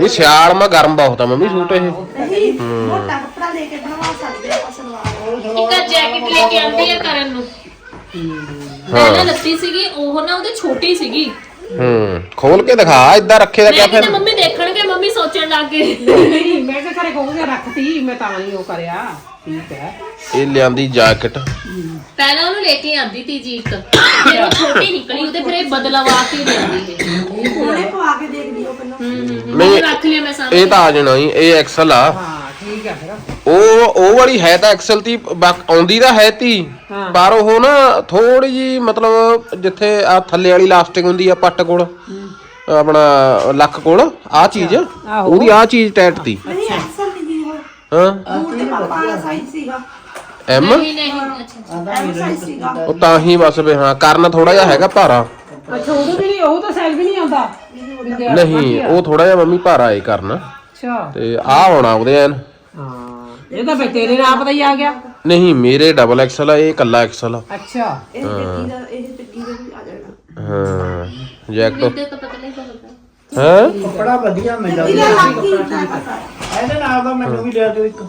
Speaker 4: ਇਹ ਸਿਆਲ ਮਾ ਗਰਮ ਬਹੁਤ ਆ ਮੰਮੀ ਸੂਟ ਇਹ।
Speaker 2: ਨਹੀਂ ਮੋਟਾ ਕੱਪੜਾ ਲੈ ਕੇ ਬਣਵਾ ਸਕਦੇ ਆ ਸਲਵਾਰ।
Speaker 1: ਇੱਕ ਜੈਕਟ ਲੈ ਕੇ ਆਂਦੀ ਆ ਕਰਨ ਨੂੰ। ਪਹਿਲਾਂ ਲੱਤੀ ਸੀਗੀ ਉਹ ਨਾ ਉਹਦੇ ਛੋਟੀ ਸੀਗੀ।
Speaker 4: ਹੂੰ। ਖੋਲ ਕੇ ਦਿਖਾ ਇਦਾਂ ਰੱਖੇ ਦਾ
Speaker 1: ਮੈਂ
Speaker 4: ਕਿਆ
Speaker 1: ਕਿਹਾ
Speaker 4: ਫਿਰ?
Speaker 1: ਮੰਮੀ ਦੇਖਣਗੇ ਮੰਮੀ ਸੋਚਣ ਲੱਗ ਗਏ।
Speaker 3: ਨਹੀਂ ਮੈਂ ਕਿਹਾ ਘਰੇ ਕਹੂੰਗਾ ਰੱਖਤੀ ਮੈਂ ਤਾਂ ਨਹੀਂ ਉਹ ਕਰਿਆ। ਠੀਕ ਹੈ।
Speaker 4: ਇਹ ਲਿਆਂਦੀ ਜੈਕਟ।
Speaker 1: ਪਹਿਲਾਂ ਉਹਨੂੰ ਲੈ ਕੇ ਆਂਦੀ ਤੀ ਜੀ ਇੱਕ। ਫਿਰ ਉਹ ਛੋਟੀ ਨਿਕਲੀ ਉਹਦੇ ਫਿਰ ਇਹ ਬਦਲਵਾ ਕੇ ਲਿਆਂਦੀ ਹੈ
Speaker 2: ਹੁਣੇ ਪਵਾ ਕੇ ਦੇਖ ਲਿਓ ਪਹਿਲਾਂ।
Speaker 1: ਹੂੰ ਹੂੰ, ਉਹ ਰੱਖ ਲਿਆ ਮੈਂ ਸਾਹਮਣੇ।
Speaker 4: ਇਹ ਤਾਂ ਆ ਜਾਣਾ ਹੀ ਇਹ ਐਕਸਲ ਆ।
Speaker 3: ਹਾਂ ਠੀਕ ਹੈ ਫਿਰ।
Speaker 4: ਉਹ ਉਹ ਵਾਲੀ ਹੈ ਤਾਂ ਐਕਸਲ ਤੀ ਬਾਕ- ਆਉਂਦੀ ਤਾਂ ਹੈ ਤੀ।
Speaker 3: ਹਾਂ।
Speaker 4: ਪਰ ਉਹ ਨਾ ਥੋੜੀ ਜੀ ਮਤਲਬ ਜਿੱਥੇ ਆ ਥੱਲੇ ਵਾਲੀ ਲਾਸਟਿਕ ਹੁੰਦੀ ਆ ਪੱਟ ਕੋਲ ਆਪਣਾ ਲੱਕ ਕੋਲ ਆ ਚੀਜ਼।
Speaker 3: ਆਹੋ।
Speaker 4: ਉਹਦੀ ਆ ਚੀਜ਼ ਟਾਈਟ ਤੀ।
Speaker 2: ਨਹੀਂ ਐਕਸਲ ਨਹੀਂ ਜੀ ਉਹ
Speaker 4: ਹਾਂ।
Speaker 2: ਬੂਟ ਤੇ ਪਾਪਾ ਵਾਲਾ ਸਾਈਜ਼ ਸੀਗਾ।
Speaker 4: ਐਮ
Speaker 1: ਨਹੀਂ ਨਹੀਂ ਅੱਛਾ
Speaker 2: ਐਮ ਸਾਈਜ਼ ਸੀਗਾ।
Speaker 4: ਉਹ ਤਾਂ ਹੀ ਬਸ ਵੀ ਹਾਂ ਕਰਨ ਥੋੜਾ ਜਿਹਾ ਹੈਗਾ ਭਾਰਾ।
Speaker 3: ਅੱਛਾ ਉਹ ਵੀ ਨਹੀਂ ਉਹ ਤਾਂ ਸੈਲ ਵੀ ਨਹੀਂ ਆਉਂਦਾ।
Speaker 4: ਨਹੀਂ ਉਹ ਥੋੜਾ ਜਿਹਾ ਮੰਮੀ ਭਾਰਾ ਏ ਕਰਨ।
Speaker 3: ਅੱਛਾ।
Speaker 4: ਤੇ ਆ ਆਉਣਾ ਉਹਦੇ ਐਨ।
Speaker 3: ਹਾਂ। ਇਹ ਤਾਂ ਫਿਰ ਤੇਰੇ ਨਾਪ ਦਾ ਹੀ ਆ ਗਿਆ।
Speaker 4: ਨਹੀਂ ਮੇਰੇ ਡਬਲ ਐਕਸਲ ਆ ਇਹ ਕੱਲਾ ਐਕਸਲ ਆ।
Speaker 3: ਅੱਛਾ।
Speaker 2: ਇਹ ਟੱਕੀ ਦਾ ਇਹ ਟੱਕੀ ਦਾ ਵੀ ਆ ਜਾਣਾ।
Speaker 4: ਹਾਂ ਜੈਕਟ
Speaker 1: ਤਾਂ ਪਤਾ ਨਹੀਂ ਚੱਲਦਾ
Speaker 4: ਹਾਂ?
Speaker 5: ਕੱਪੜਾ ਵਧੀਆ ਮਿਲਦਾ।
Speaker 2: ਇਹਦਾ ਲੱਗ ਹੀ ਹੁੰਦਾ ਪਤਾ
Speaker 5: ਇਹਦੇ ਨਾਲ ਦਾ ਮੈਨੂੰ ਵੀ ਲਿਆ ਦਿਓ ਇੱਕ।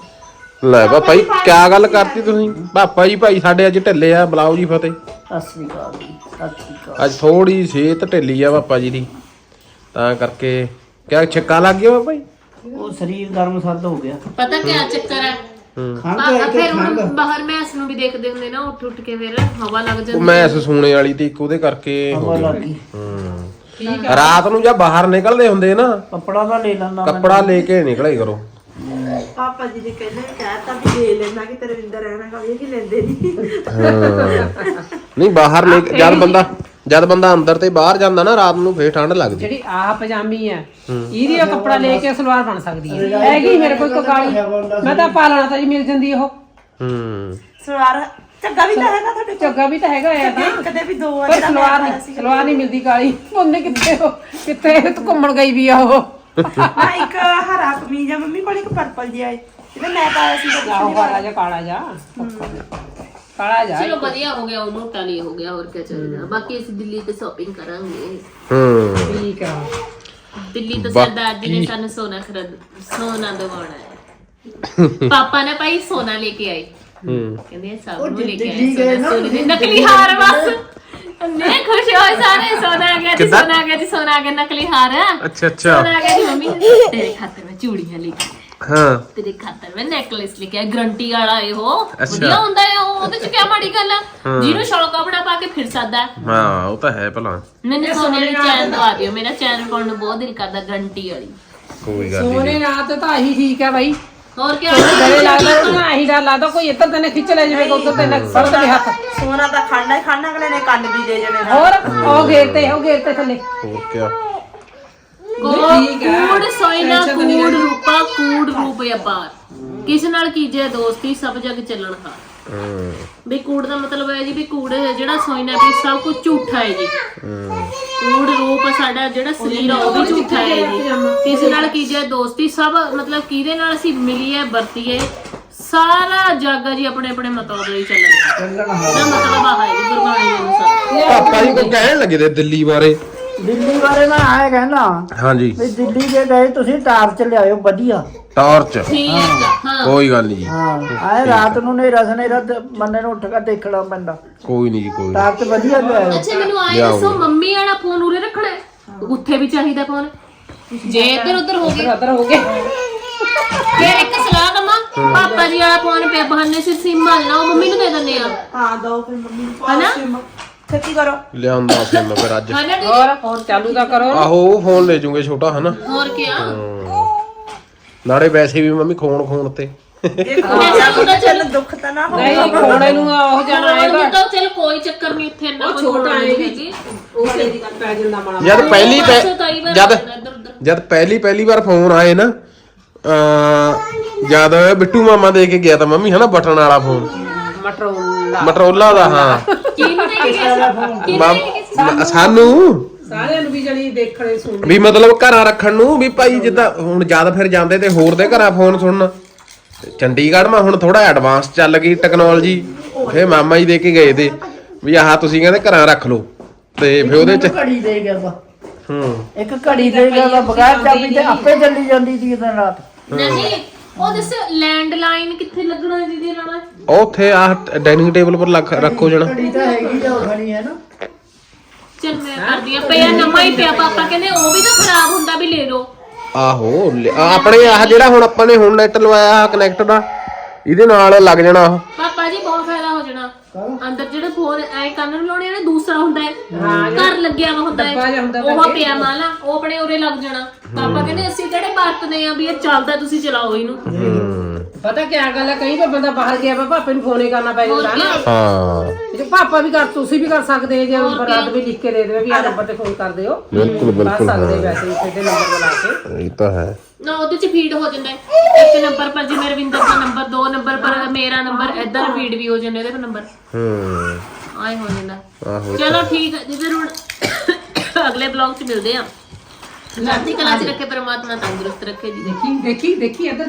Speaker 4: ਲੈ ਬਾ ਭਾਈ ਕਿਆ ਗੱਲ ਕਰਤੀ ਤੁਸੀਂ? ਪਾਪਾ ਜੀ ਭਾਈ ਸਾਡੇ ਅੱਜ ਢਿੱਲੇ ਆ ਬੁਲਾਓ ਜੀ ਫਤਿਹ।
Speaker 5: ਸਤਿ ਸ੍ਰੀ ਅਕਾਲ ਜੀ ਸਤਿ ਸ੍ਰੀ ਅਕਾਲ।
Speaker 4: ਅੱਜ ਥੋੜੀ ਸਿਹਤ ਢਿੱਲੀ ਆ ਪਾਪਾ ਜੀ ਦੀ। ਤਾਂ ਕਰਕੇ ਕਿਆ ਛੱਕਾ ਲੱਗ ਗਿਆ ਜੀ?
Speaker 5: ਉਹ ਸਰੀਰ ਗਰਮ ਸਰਦ ਹੋ ਗਿਆ।
Speaker 1: ਪਤਾ ਕਿਆ ਚੱਕਰ ਹੈ।
Speaker 5: ਖੰਗ
Speaker 1: ਆ
Speaker 5: ਹੈ ਕਿ
Speaker 1: ਫਿਰ ਹੁਣ ਬਾਹਰ ਮੈਸ ਨੂੰ ਵੀ ਦੇਖਦੇ ਹੁੰਦੇ ਨਾ ਉੱਠ ਉੱਠ ਕੇ ਫਿਰ ਹਵਾ ਲੱਗ
Speaker 4: ਉਹ
Speaker 1: ਜਾਂਦੀ
Speaker 4: ਮੈਂ ਸੂਣੇ ਵਾਲੀ ਤੇ ਇੱਕ ਉਹਦੇ ਕਰਕੇ ਹੋ
Speaker 5: ਹਵਾ
Speaker 4: ਗਿਆ।
Speaker 5: ਲੱਗ। ਗਈ
Speaker 4: ਹੂੰ। ਰਾਤ ਨੂੰ ਜਾਂ ਬਾਹਰ ਨਿਕਲਦੇ ਹੁੰਦੇ ਨਾ
Speaker 5: ਕੱਪੜਾ ਤਾਂ ਲੈ ਲੈਂਦਾ ਮੈਂ।
Speaker 4: ਕੱਪੜਾ ਲੈ ਕੇ ਨਿਕਲੇ ਕਰੋ।
Speaker 2: ਪਾਪਾ ਜੀ ਨੇ ਕਹਿੰਦੇ ਕਹਿਤਾ ਵੀ ਦੇ ਲੈਣਾ ਕਿ ਤੇਰੇ ਵਿੰਦਰ ਰਹਿਣਾ ਕਹੇ ਕਿ ਲੈਂਦੇ ਨਹੀਂ
Speaker 4: ਹਾਂ। ਨਹੀਂ ਬਾਹਰ ਲੈ ਕੇ- ਜਦ ਬੰਦਾ ਜਦ ਬੰਦਾ ਅੰਦਰ ਤੇ ਬਾਹਰ ਜਾਂਦਾ ਨਾ ਰਾਤ ਨੂੰ ਫੇਰ ਠੰਡ ਲੱਗਦੀ।
Speaker 3: ਜਿਹੜੀ ਆਹ ਪਜਾਮੀ ਹੈ ਇਹਦੀ ਉਹ ਕੱਪੜਾ ਲੈ ਕੇ ਸਲਵਾਰ ਬਣ ਸਕਦੀ ਹੈ। ਹੈਗੀ ਮੇਰੇ ਕੋਲ ਇੱਕ ਕਾਲੀ। ਮੈਂ ਤਾਂ ਪਾ ਲੈਣਾ ਤਾਂ ਜੀ ਮਿਲ ਜਾਂਦੀ ਉਹ।
Speaker 4: ਹੂੰ।
Speaker 2: ਸਲਵਾਰ ਝੱਗਾ ਵੀ ਤਾਂ ਹੈਗਾ ਤੁਹਾਡੇ ਕੋਲ।
Speaker 3: ਝੱਗਾ ਵੀ ਤਾਂ ਹੈਗਾ ਆ ਤਾਂ
Speaker 2: ਕਦੇ ਵੀ ਦੋ ਵਾਰ
Speaker 3: ਪਰ ਸਲਵਾਰ ਨਹੀਂ ਸਲਵਾਰ ਨਹੀਂ ਮਿਲਦੀ ਕਾਲੀ। ਉਹਨੇ ਕਿੱਥੇ ਉਹ ਕਿੱਥੇ ਤੂੰ ਘੁੰਮਣ ਗਈ ਵੀ ਆ ਉਹ।
Speaker 2: ਇੱਕ ਹਰਾ ਕਮੀਜ਼ ਆ ਮੰਮੀ ਕੋਲ ਇੱਕ ਪਰਪਲ ਜਿਹਾ ਹੈ। ਜਿਹਦਾ ਮੈਂ ਪਾਇਆ ਸੀ ਤਾਂ
Speaker 3: ਕਾਲਾ ਜਾ ਕਾਲਾ ਜਾ ਕਾਲਾ ਜਾ
Speaker 1: ਚਲੋ ਵਧੀਆ ਹੋ ਗਿਆ ਉਹ ਮੋਟਾ ਲਈ ਹੋ ਗਿਆ ਹੋਰ ਕੀ ਚਾਹੀਦਾ। ਬਾਕੀ ਅਸੀਂ ਦਿੱਲੀ ਤੇ ਸ਼ਾਪਿੰਗ ਕਰਾਂਗੇ।
Speaker 4: ਹੂੰ।
Speaker 3: ਠੀਕ ਆ।
Speaker 1: ਦਿੱਲੀ ਤੋਂ ਸਰਦਾਰ ਜੀ ਨੇ ਸਾਨੂੰ ਸੋਨਾ ਖਰੀਦ ਸੋਨਾ ਦਿਵਾਉਣਾ ਹੈ। ਪਾਪਾ ਨੇ ਭਾਈ ਸੋਨਾ ਲੈ ਕੇ ਆਏ।
Speaker 4: ਹੂੰ।
Speaker 1: ਕਹਿੰਦੇ ਸਭ ਨੂੰ ਲੈ ਕੇ ਆਏ ਸੋਨਾ ਸੋਨੇ ਦੇ ਨਕਲੀ ਹਾਰ ਬਸ। ਨੇ ਖੁਸ਼ ਹੋਏ ਸਾਰੇ ਸੋਨਾ ਆ ਗਿਆ ਜੀ? ਸੋਨਾ ਆ ਗਿਆ ਜੀ ਸੋਨਾ ਆ ਗਿਆ ਨਕਲੀ ਹਾਰ।
Speaker 4: ਅੱਛਾ ਅੱਛਾ।
Speaker 1: ਸੋਨਾ ਆ ਗਿਆ ਜੀ ਮੰਮੀ ਤੇਰੇ ਖਾਤੇ ਵਿੱਚ ਚੂੜੀਆਂ ਲੈ ਕੇ ਆਏ।
Speaker 4: ਹਾਂ।
Speaker 1: ਤੇਰੇ ਖਾਤਰ ਮੈਂ ਨੈਕਲੇਸ ਲੈ ਕੇ ਆਇਆ ਗਰੰਟੀ ਵਾਲਾ ਇਹੋ
Speaker 4: ਅੱਛਾ।
Speaker 1: ਵਧੀਆ ਹੁੰਦਾ ਹੈ ਉਹ ਉਹਦੇ ਚ ਕੀ ਮਾੜੀ ਗੱਲ ਆ? ਜਿਹਨੂੰ ਸ਼ੌਕ ਕਪੜਾ ਪਾ ਕੇ ਫਿਰ ਸਕਦਾ ਹੈ।
Speaker 4: ਹਾਂ ਉਹ ਤਾਂ ਹੈ ਭਲਾ।
Speaker 1: ਮੈਨੂੰ ਸੋਨੇ ਦੀ ਚੈਨ ਦਵਾ ਦਿਓ ਮੇਰਾ ਚੈਨ ਪਾਉਣ ਨੂੰ ਬਹੁਤ ਦਿਲ ਕਰਦਾ ਗਰੰਟੀ ਵਾਲੀ।
Speaker 4: ਕੋਈ ਗੱਲ ਨਹੀਂ
Speaker 3: ਸੋਨੇ ਨਾਲ ਤੇ ਤਾਂ ਇਹੀ ਠੀਕ ਆ ਬਾਈ।
Speaker 1: ਹੋਰ ਕੀ
Speaker 3: ਗਲੇ ਲੱਗਦਾ ਤਾਂ ਇਹੀ ਡਰ ਲੱਗਦਾ ਕੋਈ ਇੱਧਰ ਤੈਨੂੰ ਖਿੱਚ ਲੈ ਜਾਵੇ ਕੋਈ ਉੱਧਰ ਤੈਨੂੰ ਫੜ ਦੇ ਹੱਥ।
Speaker 2: ਸੋਨਾ ਤਾਂ ਖਾਣਾ ਹੀ ਖਾਣਾ ਅਗਲੇ ਨੇ ਕੰਨ ਵੀ ਦੇ ਜਣੇ
Speaker 3: ਹੋਰ ਉਹ ਘੇਰ ਤੇ ਉਹ ਘੇਰ ਤੇ ਥੱਲੇ।
Speaker 4: ਹੋਰ ਕਿਆ?
Speaker 1: ਕੂੜ ਸੋਇਨਾ ਕੂੜ ਰੂਪਾ ਕੂੜ ਰੂਪ ਅਪਾਰ ਕਿਸ ਨਾਲ ਕੀਜੇ ਦੋਸਤੀ ਸਭ ਜਗ ਚੱਲਣ ਹਾਰ।
Speaker 4: ਹੂੰ।
Speaker 1: ਵੀ ਕੂੜ ਦਾ ਮਤਲਬ ਹੈ ਜੀ ਵੀ ਕੂੜ ਜਿਹੜਾ ਸੋਇਨਾ ਵੀ ਸਭ ਕੁਝ ਝੂਠਾ ਹੈ ਜੀ।
Speaker 4: ਹੂੰ
Speaker 1: ਕੂੜ ਰੂਪ ਸਾਡਾ ਜਿਹੜਾ ਸਰੀਰ ਆ ਉਹ ਵੀ ਝੂਠਾ ਹੈ ਜੀ। ਕਿਸ ਨਾਲ ਕੀਜੇ ਦੋਸਤੀ ਸਭ ਮਤਲਬ ਕਿਹਦੇ ਨਾਲ ਅਸੀਂ ਮਿਲੀਏ ਵਰਤੀਏ ਸਾਰਾ ਜੱਗ ਆ ਜੀ ਆਪਣੇ ਆਪਣੇ ਮਤਲਬ ਲਈ ਚੱਲਣ ਇਹਦਾ ਮਤਲਬ ਆ ਹੈ ਜੀ ਗੁਰਬਾਣੀ ਦੇ ਅਨੁਸਾਰ।
Speaker 4: ਪਾਪਾ ਜੀ ਕੋ ਕਹਿਣ ਲੱਗੇ ਤੇ ਦਿੱਲੀ ਬਾਰੇ।
Speaker 5: ਦਿੱਲੀ ਬਾਰੇ ਮੈਂ ਆਏ ਕਹਿੰਦਾ
Speaker 4: ਹਾਂਜੀ।
Speaker 5: ਵੀ ਦਿੱਲੀ ਜੇ ਗਏ ਤੁਸੀਂ ਟਾਰਚ ਲਿਆਇਓ ਵਧੀਆ।
Speaker 4: ਟਾਰਚ?
Speaker 1: ਠੀਕ ਆ ਹਾਂ।
Speaker 4: ਕੋਈ ਗੱਲ ਨਹੀਂ ਜੀ।
Speaker 5: ਹਾਂ। ਆਏ ਰਾਤ ਨੂੰ ਨੇ ਰਸ ਨੇ ਰਤ ਬੰਦੇ ਨੂੰ ਉੱਠ ਕੇ ਦੇਖਣਾ ਪੈਂਦਾ।
Speaker 4: ਕੋਈ ਨਹੀਂ ਜੀ ਕੋਈ ਨੀ।
Speaker 5: ਟਾਰਚ ਵਧੀਆ ਲਿਆਇਓ।
Speaker 1: ਅੱਛਾ ਮੈਨੂੰ ਆਏ ਦੱਸੋ ਮੰਮੀ ਵਾਲਾ ਫੋਨ ਉਰੇ ਰੱਖਣਾ ਹੈ? ਉੱਥੇ ਵੀ ਚਾਹੀਦਾ ਫੋਨ? ਜੇ ਇੱਧਰ ਉੱਧਰ ਹੋ ਗਏ।
Speaker 3: ਅਦਰ ਹੋ ਗਏ।
Speaker 1: ਫਿਰ ਇੱਕ ਸਲਾਹ ਦਮਾ ਪਾਪਾ ਜੀ ਵਾਲਾ ਫੋਨ ਪਿਆ ਬਹਾਨੇ ਸਿਰ ਸਿਮ ਮਾਲਣਾ ਉਹ ਮੰਮੀ ਨੂੰ ਦੇ ਦਿੰਦੇ ਆ।
Speaker 2: ਹਾਂ ਦੋ ਫਿਰ ਮੰਮੀ ਨੂੰ
Speaker 1: ਹਨਾ?
Speaker 2: ਖੇਤੀ ਕਰੋ?
Speaker 4: ਲਿਆਉਂਦਾ ਸਿਮ ਫਿਰ ਅੱਜ।
Speaker 1: ਹਨਾ?
Speaker 3: ਹੋਰ ਹੋਰ ਚਾਲੂ ਤਾਂ ਕਰੋ।
Speaker 4: ਆਹੋ ਫੋਨ ਲੈ ਜੂਗੇ ਛੋਟਾ ਹਨਾ?
Speaker 1: ਹੋਰ ਕੀ
Speaker 4: ਨਾਲੇ ਵੈਸੇ ਵੀ ਮੰਮੀ ਖੋਣ ਖੋਣ ਤੇ।
Speaker 2: ਇਹ ਕੋਈ ਤਾਂ ਚੱਲ ਦੁੱਖ ਤਾਂ ਨਾ ਹੋਵੇ।
Speaker 3: ਨਹੀਂ ਖੋਣੇ ਨੂੰ ਉਹ ਜਾਣਾ ਹੈਗਾ
Speaker 1: ਤਾਂ ਚਲ ਕੋਈ ਚੱਕਰ ਨਹੀਂ ਇੱਥੇ ਇੰਨਾ
Speaker 3: ਉਹ
Speaker 1: ਕੋਈ
Speaker 3: ਛੋਟਾ
Speaker 1: ਹੋਣਾ
Speaker 3: ਹੈ
Speaker 1: ਨਹੀਂ
Speaker 3: ਜੀ ਉਹ ਦੀ ਗੱਲ ਪੈ ਜਾਂਦਾ ਮਾੜਾ
Speaker 4: ਜਦ ਪਹਿਲੀ ਪੈ-
Speaker 1: ਹੀ
Speaker 4: ਜਦ
Speaker 1: ਇੱਧਰ ਉੱਧਰ।
Speaker 4: ਜਦ ਪਹਿਲੀ ਪਹਿਲੀ ਵਾਰ ਫੋਨ ਆਏ ਨਾ ਅ ਜਦ ਬਿੱਟੂ ਮਾਮਾ ਦੇ ਕੇ ਗਿਆ ਤਾਂ ਮੰਮੀ ਹਨਾ ਬਟਨ ਵਾਲਾ ਫੋਨ।
Speaker 3: ਮਟਰੋਲਾ।
Speaker 4: ਮਟਰੋਲਾ ਦਾ ਹਾਂ।
Speaker 1: ਕੀ ਦੇ
Speaker 4: ਮਾਮ- ਸਾਨੂੰ?
Speaker 3: ਸਾਰਿਆਂ ਨੂੰ ਵੀ ਜਣੀ ਦੇਖਣੇ ਸੁਣਨੇ
Speaker 4: ਵੀ ਮਤਲਬ ਘਰਾਂ ਰੱਖਣ ਨੂੰ ਵੀ ਭਾਈ ਜਿੱਦਾਂ ਹੁਣ ਜਦ ਫਿਰ ਜਾਂਦੇ ਤੇ ਹੋਰ ਦੇ ਘਰਾਂ ਫੋਨ ਸੁਣਨ। ਚੰਡੀਗੜ੍ਹ ਮਾ ਹੁਣ ਥੋੜਾ ਐਡਵਾਂਸ ਚੱਲ ਗਈ ਟੈਕਨੋਲੋਜੀ ਫੇ ਮਾਮਾ ਜੀ ਦੇ ਕੇ ਗਏ ਤੇ ਵੀ ਆਹ ਤੁਸੀਂ ਕਹਿੰਦੇ ਘਰਾਂ ਰੱਖ ਲਓ। ਤੇ ਫੇ ਉਹਦੇ ਚ
Speaker 6: ਘੜੀ ਦੇ ਗਿਆ ਵਾ।
Speaker 4: ਹੂੰ।
Speaker 6: ਇੱਕ ਘੜੀ ਦੇ ਗਿਆ ਵਾ ਬਗੈਰ ਚਾਬੀ ਤੇ ਆਪੇ ਚੱਲੀ ਜਾਂਦੀ ਸੀ ਦਿਨ ਰਾਤ।
Speaker 1: ਨਹੀਂ ਉਹ ਦੱਸ ਲੈਂਡਲਾਈਨ ਕਿੱਥੇ ਲੱਗਣਾ ਹੈ ਦੀਦੀ ਲਾਣਾ
Speaker 4: ਉਹ ਉੱਥੇ ਆਹ ਡਾਈਨਿੰਗ ਟੇਬਲ ਪਰ ਰੱਖੋ ਜਣਾ।
Speaker 6: ਘੜੀ ਤਾਂ ਹੈਗੀ ਜਾਂ ਖਣੀ ਹੈ ਨਾ।
Speaker 1: ਚਲ ਮੈਂ ਕਰਦੀ ਆ ਪਿਆ ਨਵਾਂ ਹੀ ਪਿਆ ਪਾਪਾ ਕਹਿੰਦੇ ਉਹ ਵੀ ਤਾਂ ਖਰਾਬ ਹੁੰਦਾ ਵੀ ਲੈ ਲਓ।
Speaker 4: ਆਹੋ ਲਿ- ਆਹ ਆਪਣੇ ਆਹ ਜਿਹੜਾ ਹੁਣ ਆਪਾਂ ਨੇ ਹੁਣ ਨੈਟ ਲਵਾਇਆ ਕਨੈਕਟ ਦਾ। ਇਹਦੇ ਨਾਲ ਲੱਗ ਜਾਣਾ ਉਹ।
Speaker 1: ਪਾਪਾ ਜੀ ਬਹੁਤ ਫਾਇਦਾ ਹੋ ਜਾਣਾ। ਅੰਦਰ ਜਿਹੜਾ ਫੋਨ ਐ ਕੰਨ ਨੂੰ ਲਾਉਣੇ ਨੇ ਦੂਸਰਾ ਹੁੰਦਾ ਹੈ। ਘਰ ਲੱਗਿਆ ਵਾ ਹੁੰਦਾ
Speaker 3: ਡੱਬਾ ਜਿਹਾ ਹੁੰਦਾ
Speaker 1: ਹੈ ਉਹ ਪਿਆ ਮਾਲਾ ਉਹ ਆਪਣੇ ਉਰੇ ਲੱਗ ਜਾਣਾ। ਪਾਪਾ ਕਹਿੰਦੇ ਅਸੀਂ ਕਿਹੜੇ ਵਰਤਦੇ ਆ ਵੀ ਇਹ ਚੱਲਦਾ ਤੁਸੀਂ ਚਲਾਓ ਇਹਨੂੰ।
Speaker 3: ਪਤਾ ਕੀ ਗੱਲ ਹੈ ਕਈ ਵਾਰ ਬੰਦਾ ਬਾਹਰ ਗਿਆ ਵਾ ਪਾਪੇ ਨੂੰ ਫੋਨੇ ਕਰਨਾ ਪੈ ਜਾਂਦਾ ਨਾ।
Speaker 4: ਹਾਂ।
Speaker 3: ਜੇ ਪਾਪਾ ਵੀ ਕਰ ਤੁਸੀਂ ਵੀ ਕਰ ਸਕਦੇ ਹੋ ਜੇ ਰਾਤ ਵੀ ਲਿਖ ਕੇ ਦੇ ਦੇਵੇ ਵੀ ਆਹ ਨੰਬਰ ਤੇ ਫੋਨ ਕਰ ਦਿਓ।
Speaker 4: ਬਿਲਕੁਲ
Speaker 3: ਕਰ
Speaker 4: ਬਿਲਕੁਲ
Speaker 3: ਸਕਦੇ
Speaker 4: ਹਾਂ।
Speaker 3: ਵੈਸੇ ਵੀ ਕਿਹੜੇ ਨੰਬਰ ਲਾ ਕੇ।
Speaker 4: ਇਹ ਤਾਂ ਹੈ।
Speaker 1: ਨਾ ਉਹਦੇ ਚ ਫੀਡ ਹੋ ਜਾਂਦਾ। ਹੈ ਇੱਕ ਨੰਬਰ ਪਰ ਜਿਵੇਂ ਰਵਿੰਦਰ ਦਾ ਨੰਬਰ ਦੋ ਨੰਬਰ ਪਰ ਮੇਰਾ ਨੰਬਰ ਇਧਰ ਫੀਡ ਵੀ ਹੋ ਜਾਂਦੇ ਉਹਦੇ ਪਰ ਨੰਬਰ
Speaker 4: ਹੂੰ।
Speaker 1: ਆਏ ਹੋ ਜਾਂਦਾ।
Speaker 4: ਆਹੋ।
Speaker 1: ਚਲੋ ਠੀਕ ਹੈ ਜੀ ਹੁਣ ਅਗਲੇ ਬਲੌਗ 'ਚ ਮਿਲਦੇ ਆ। ਚੜ੍ਹਦੀ ਕਲਾ 'ਚ ਰੱਖੇ ਪਰਮਾਤਮਾ ਤੰਦਰੁਸਤ ਰੱਖੇ ਜੀ।
Speaker 3: ਦੇਖੀ ਦੇਖੀ ਦੇਖੀ ਇੱਧਰ।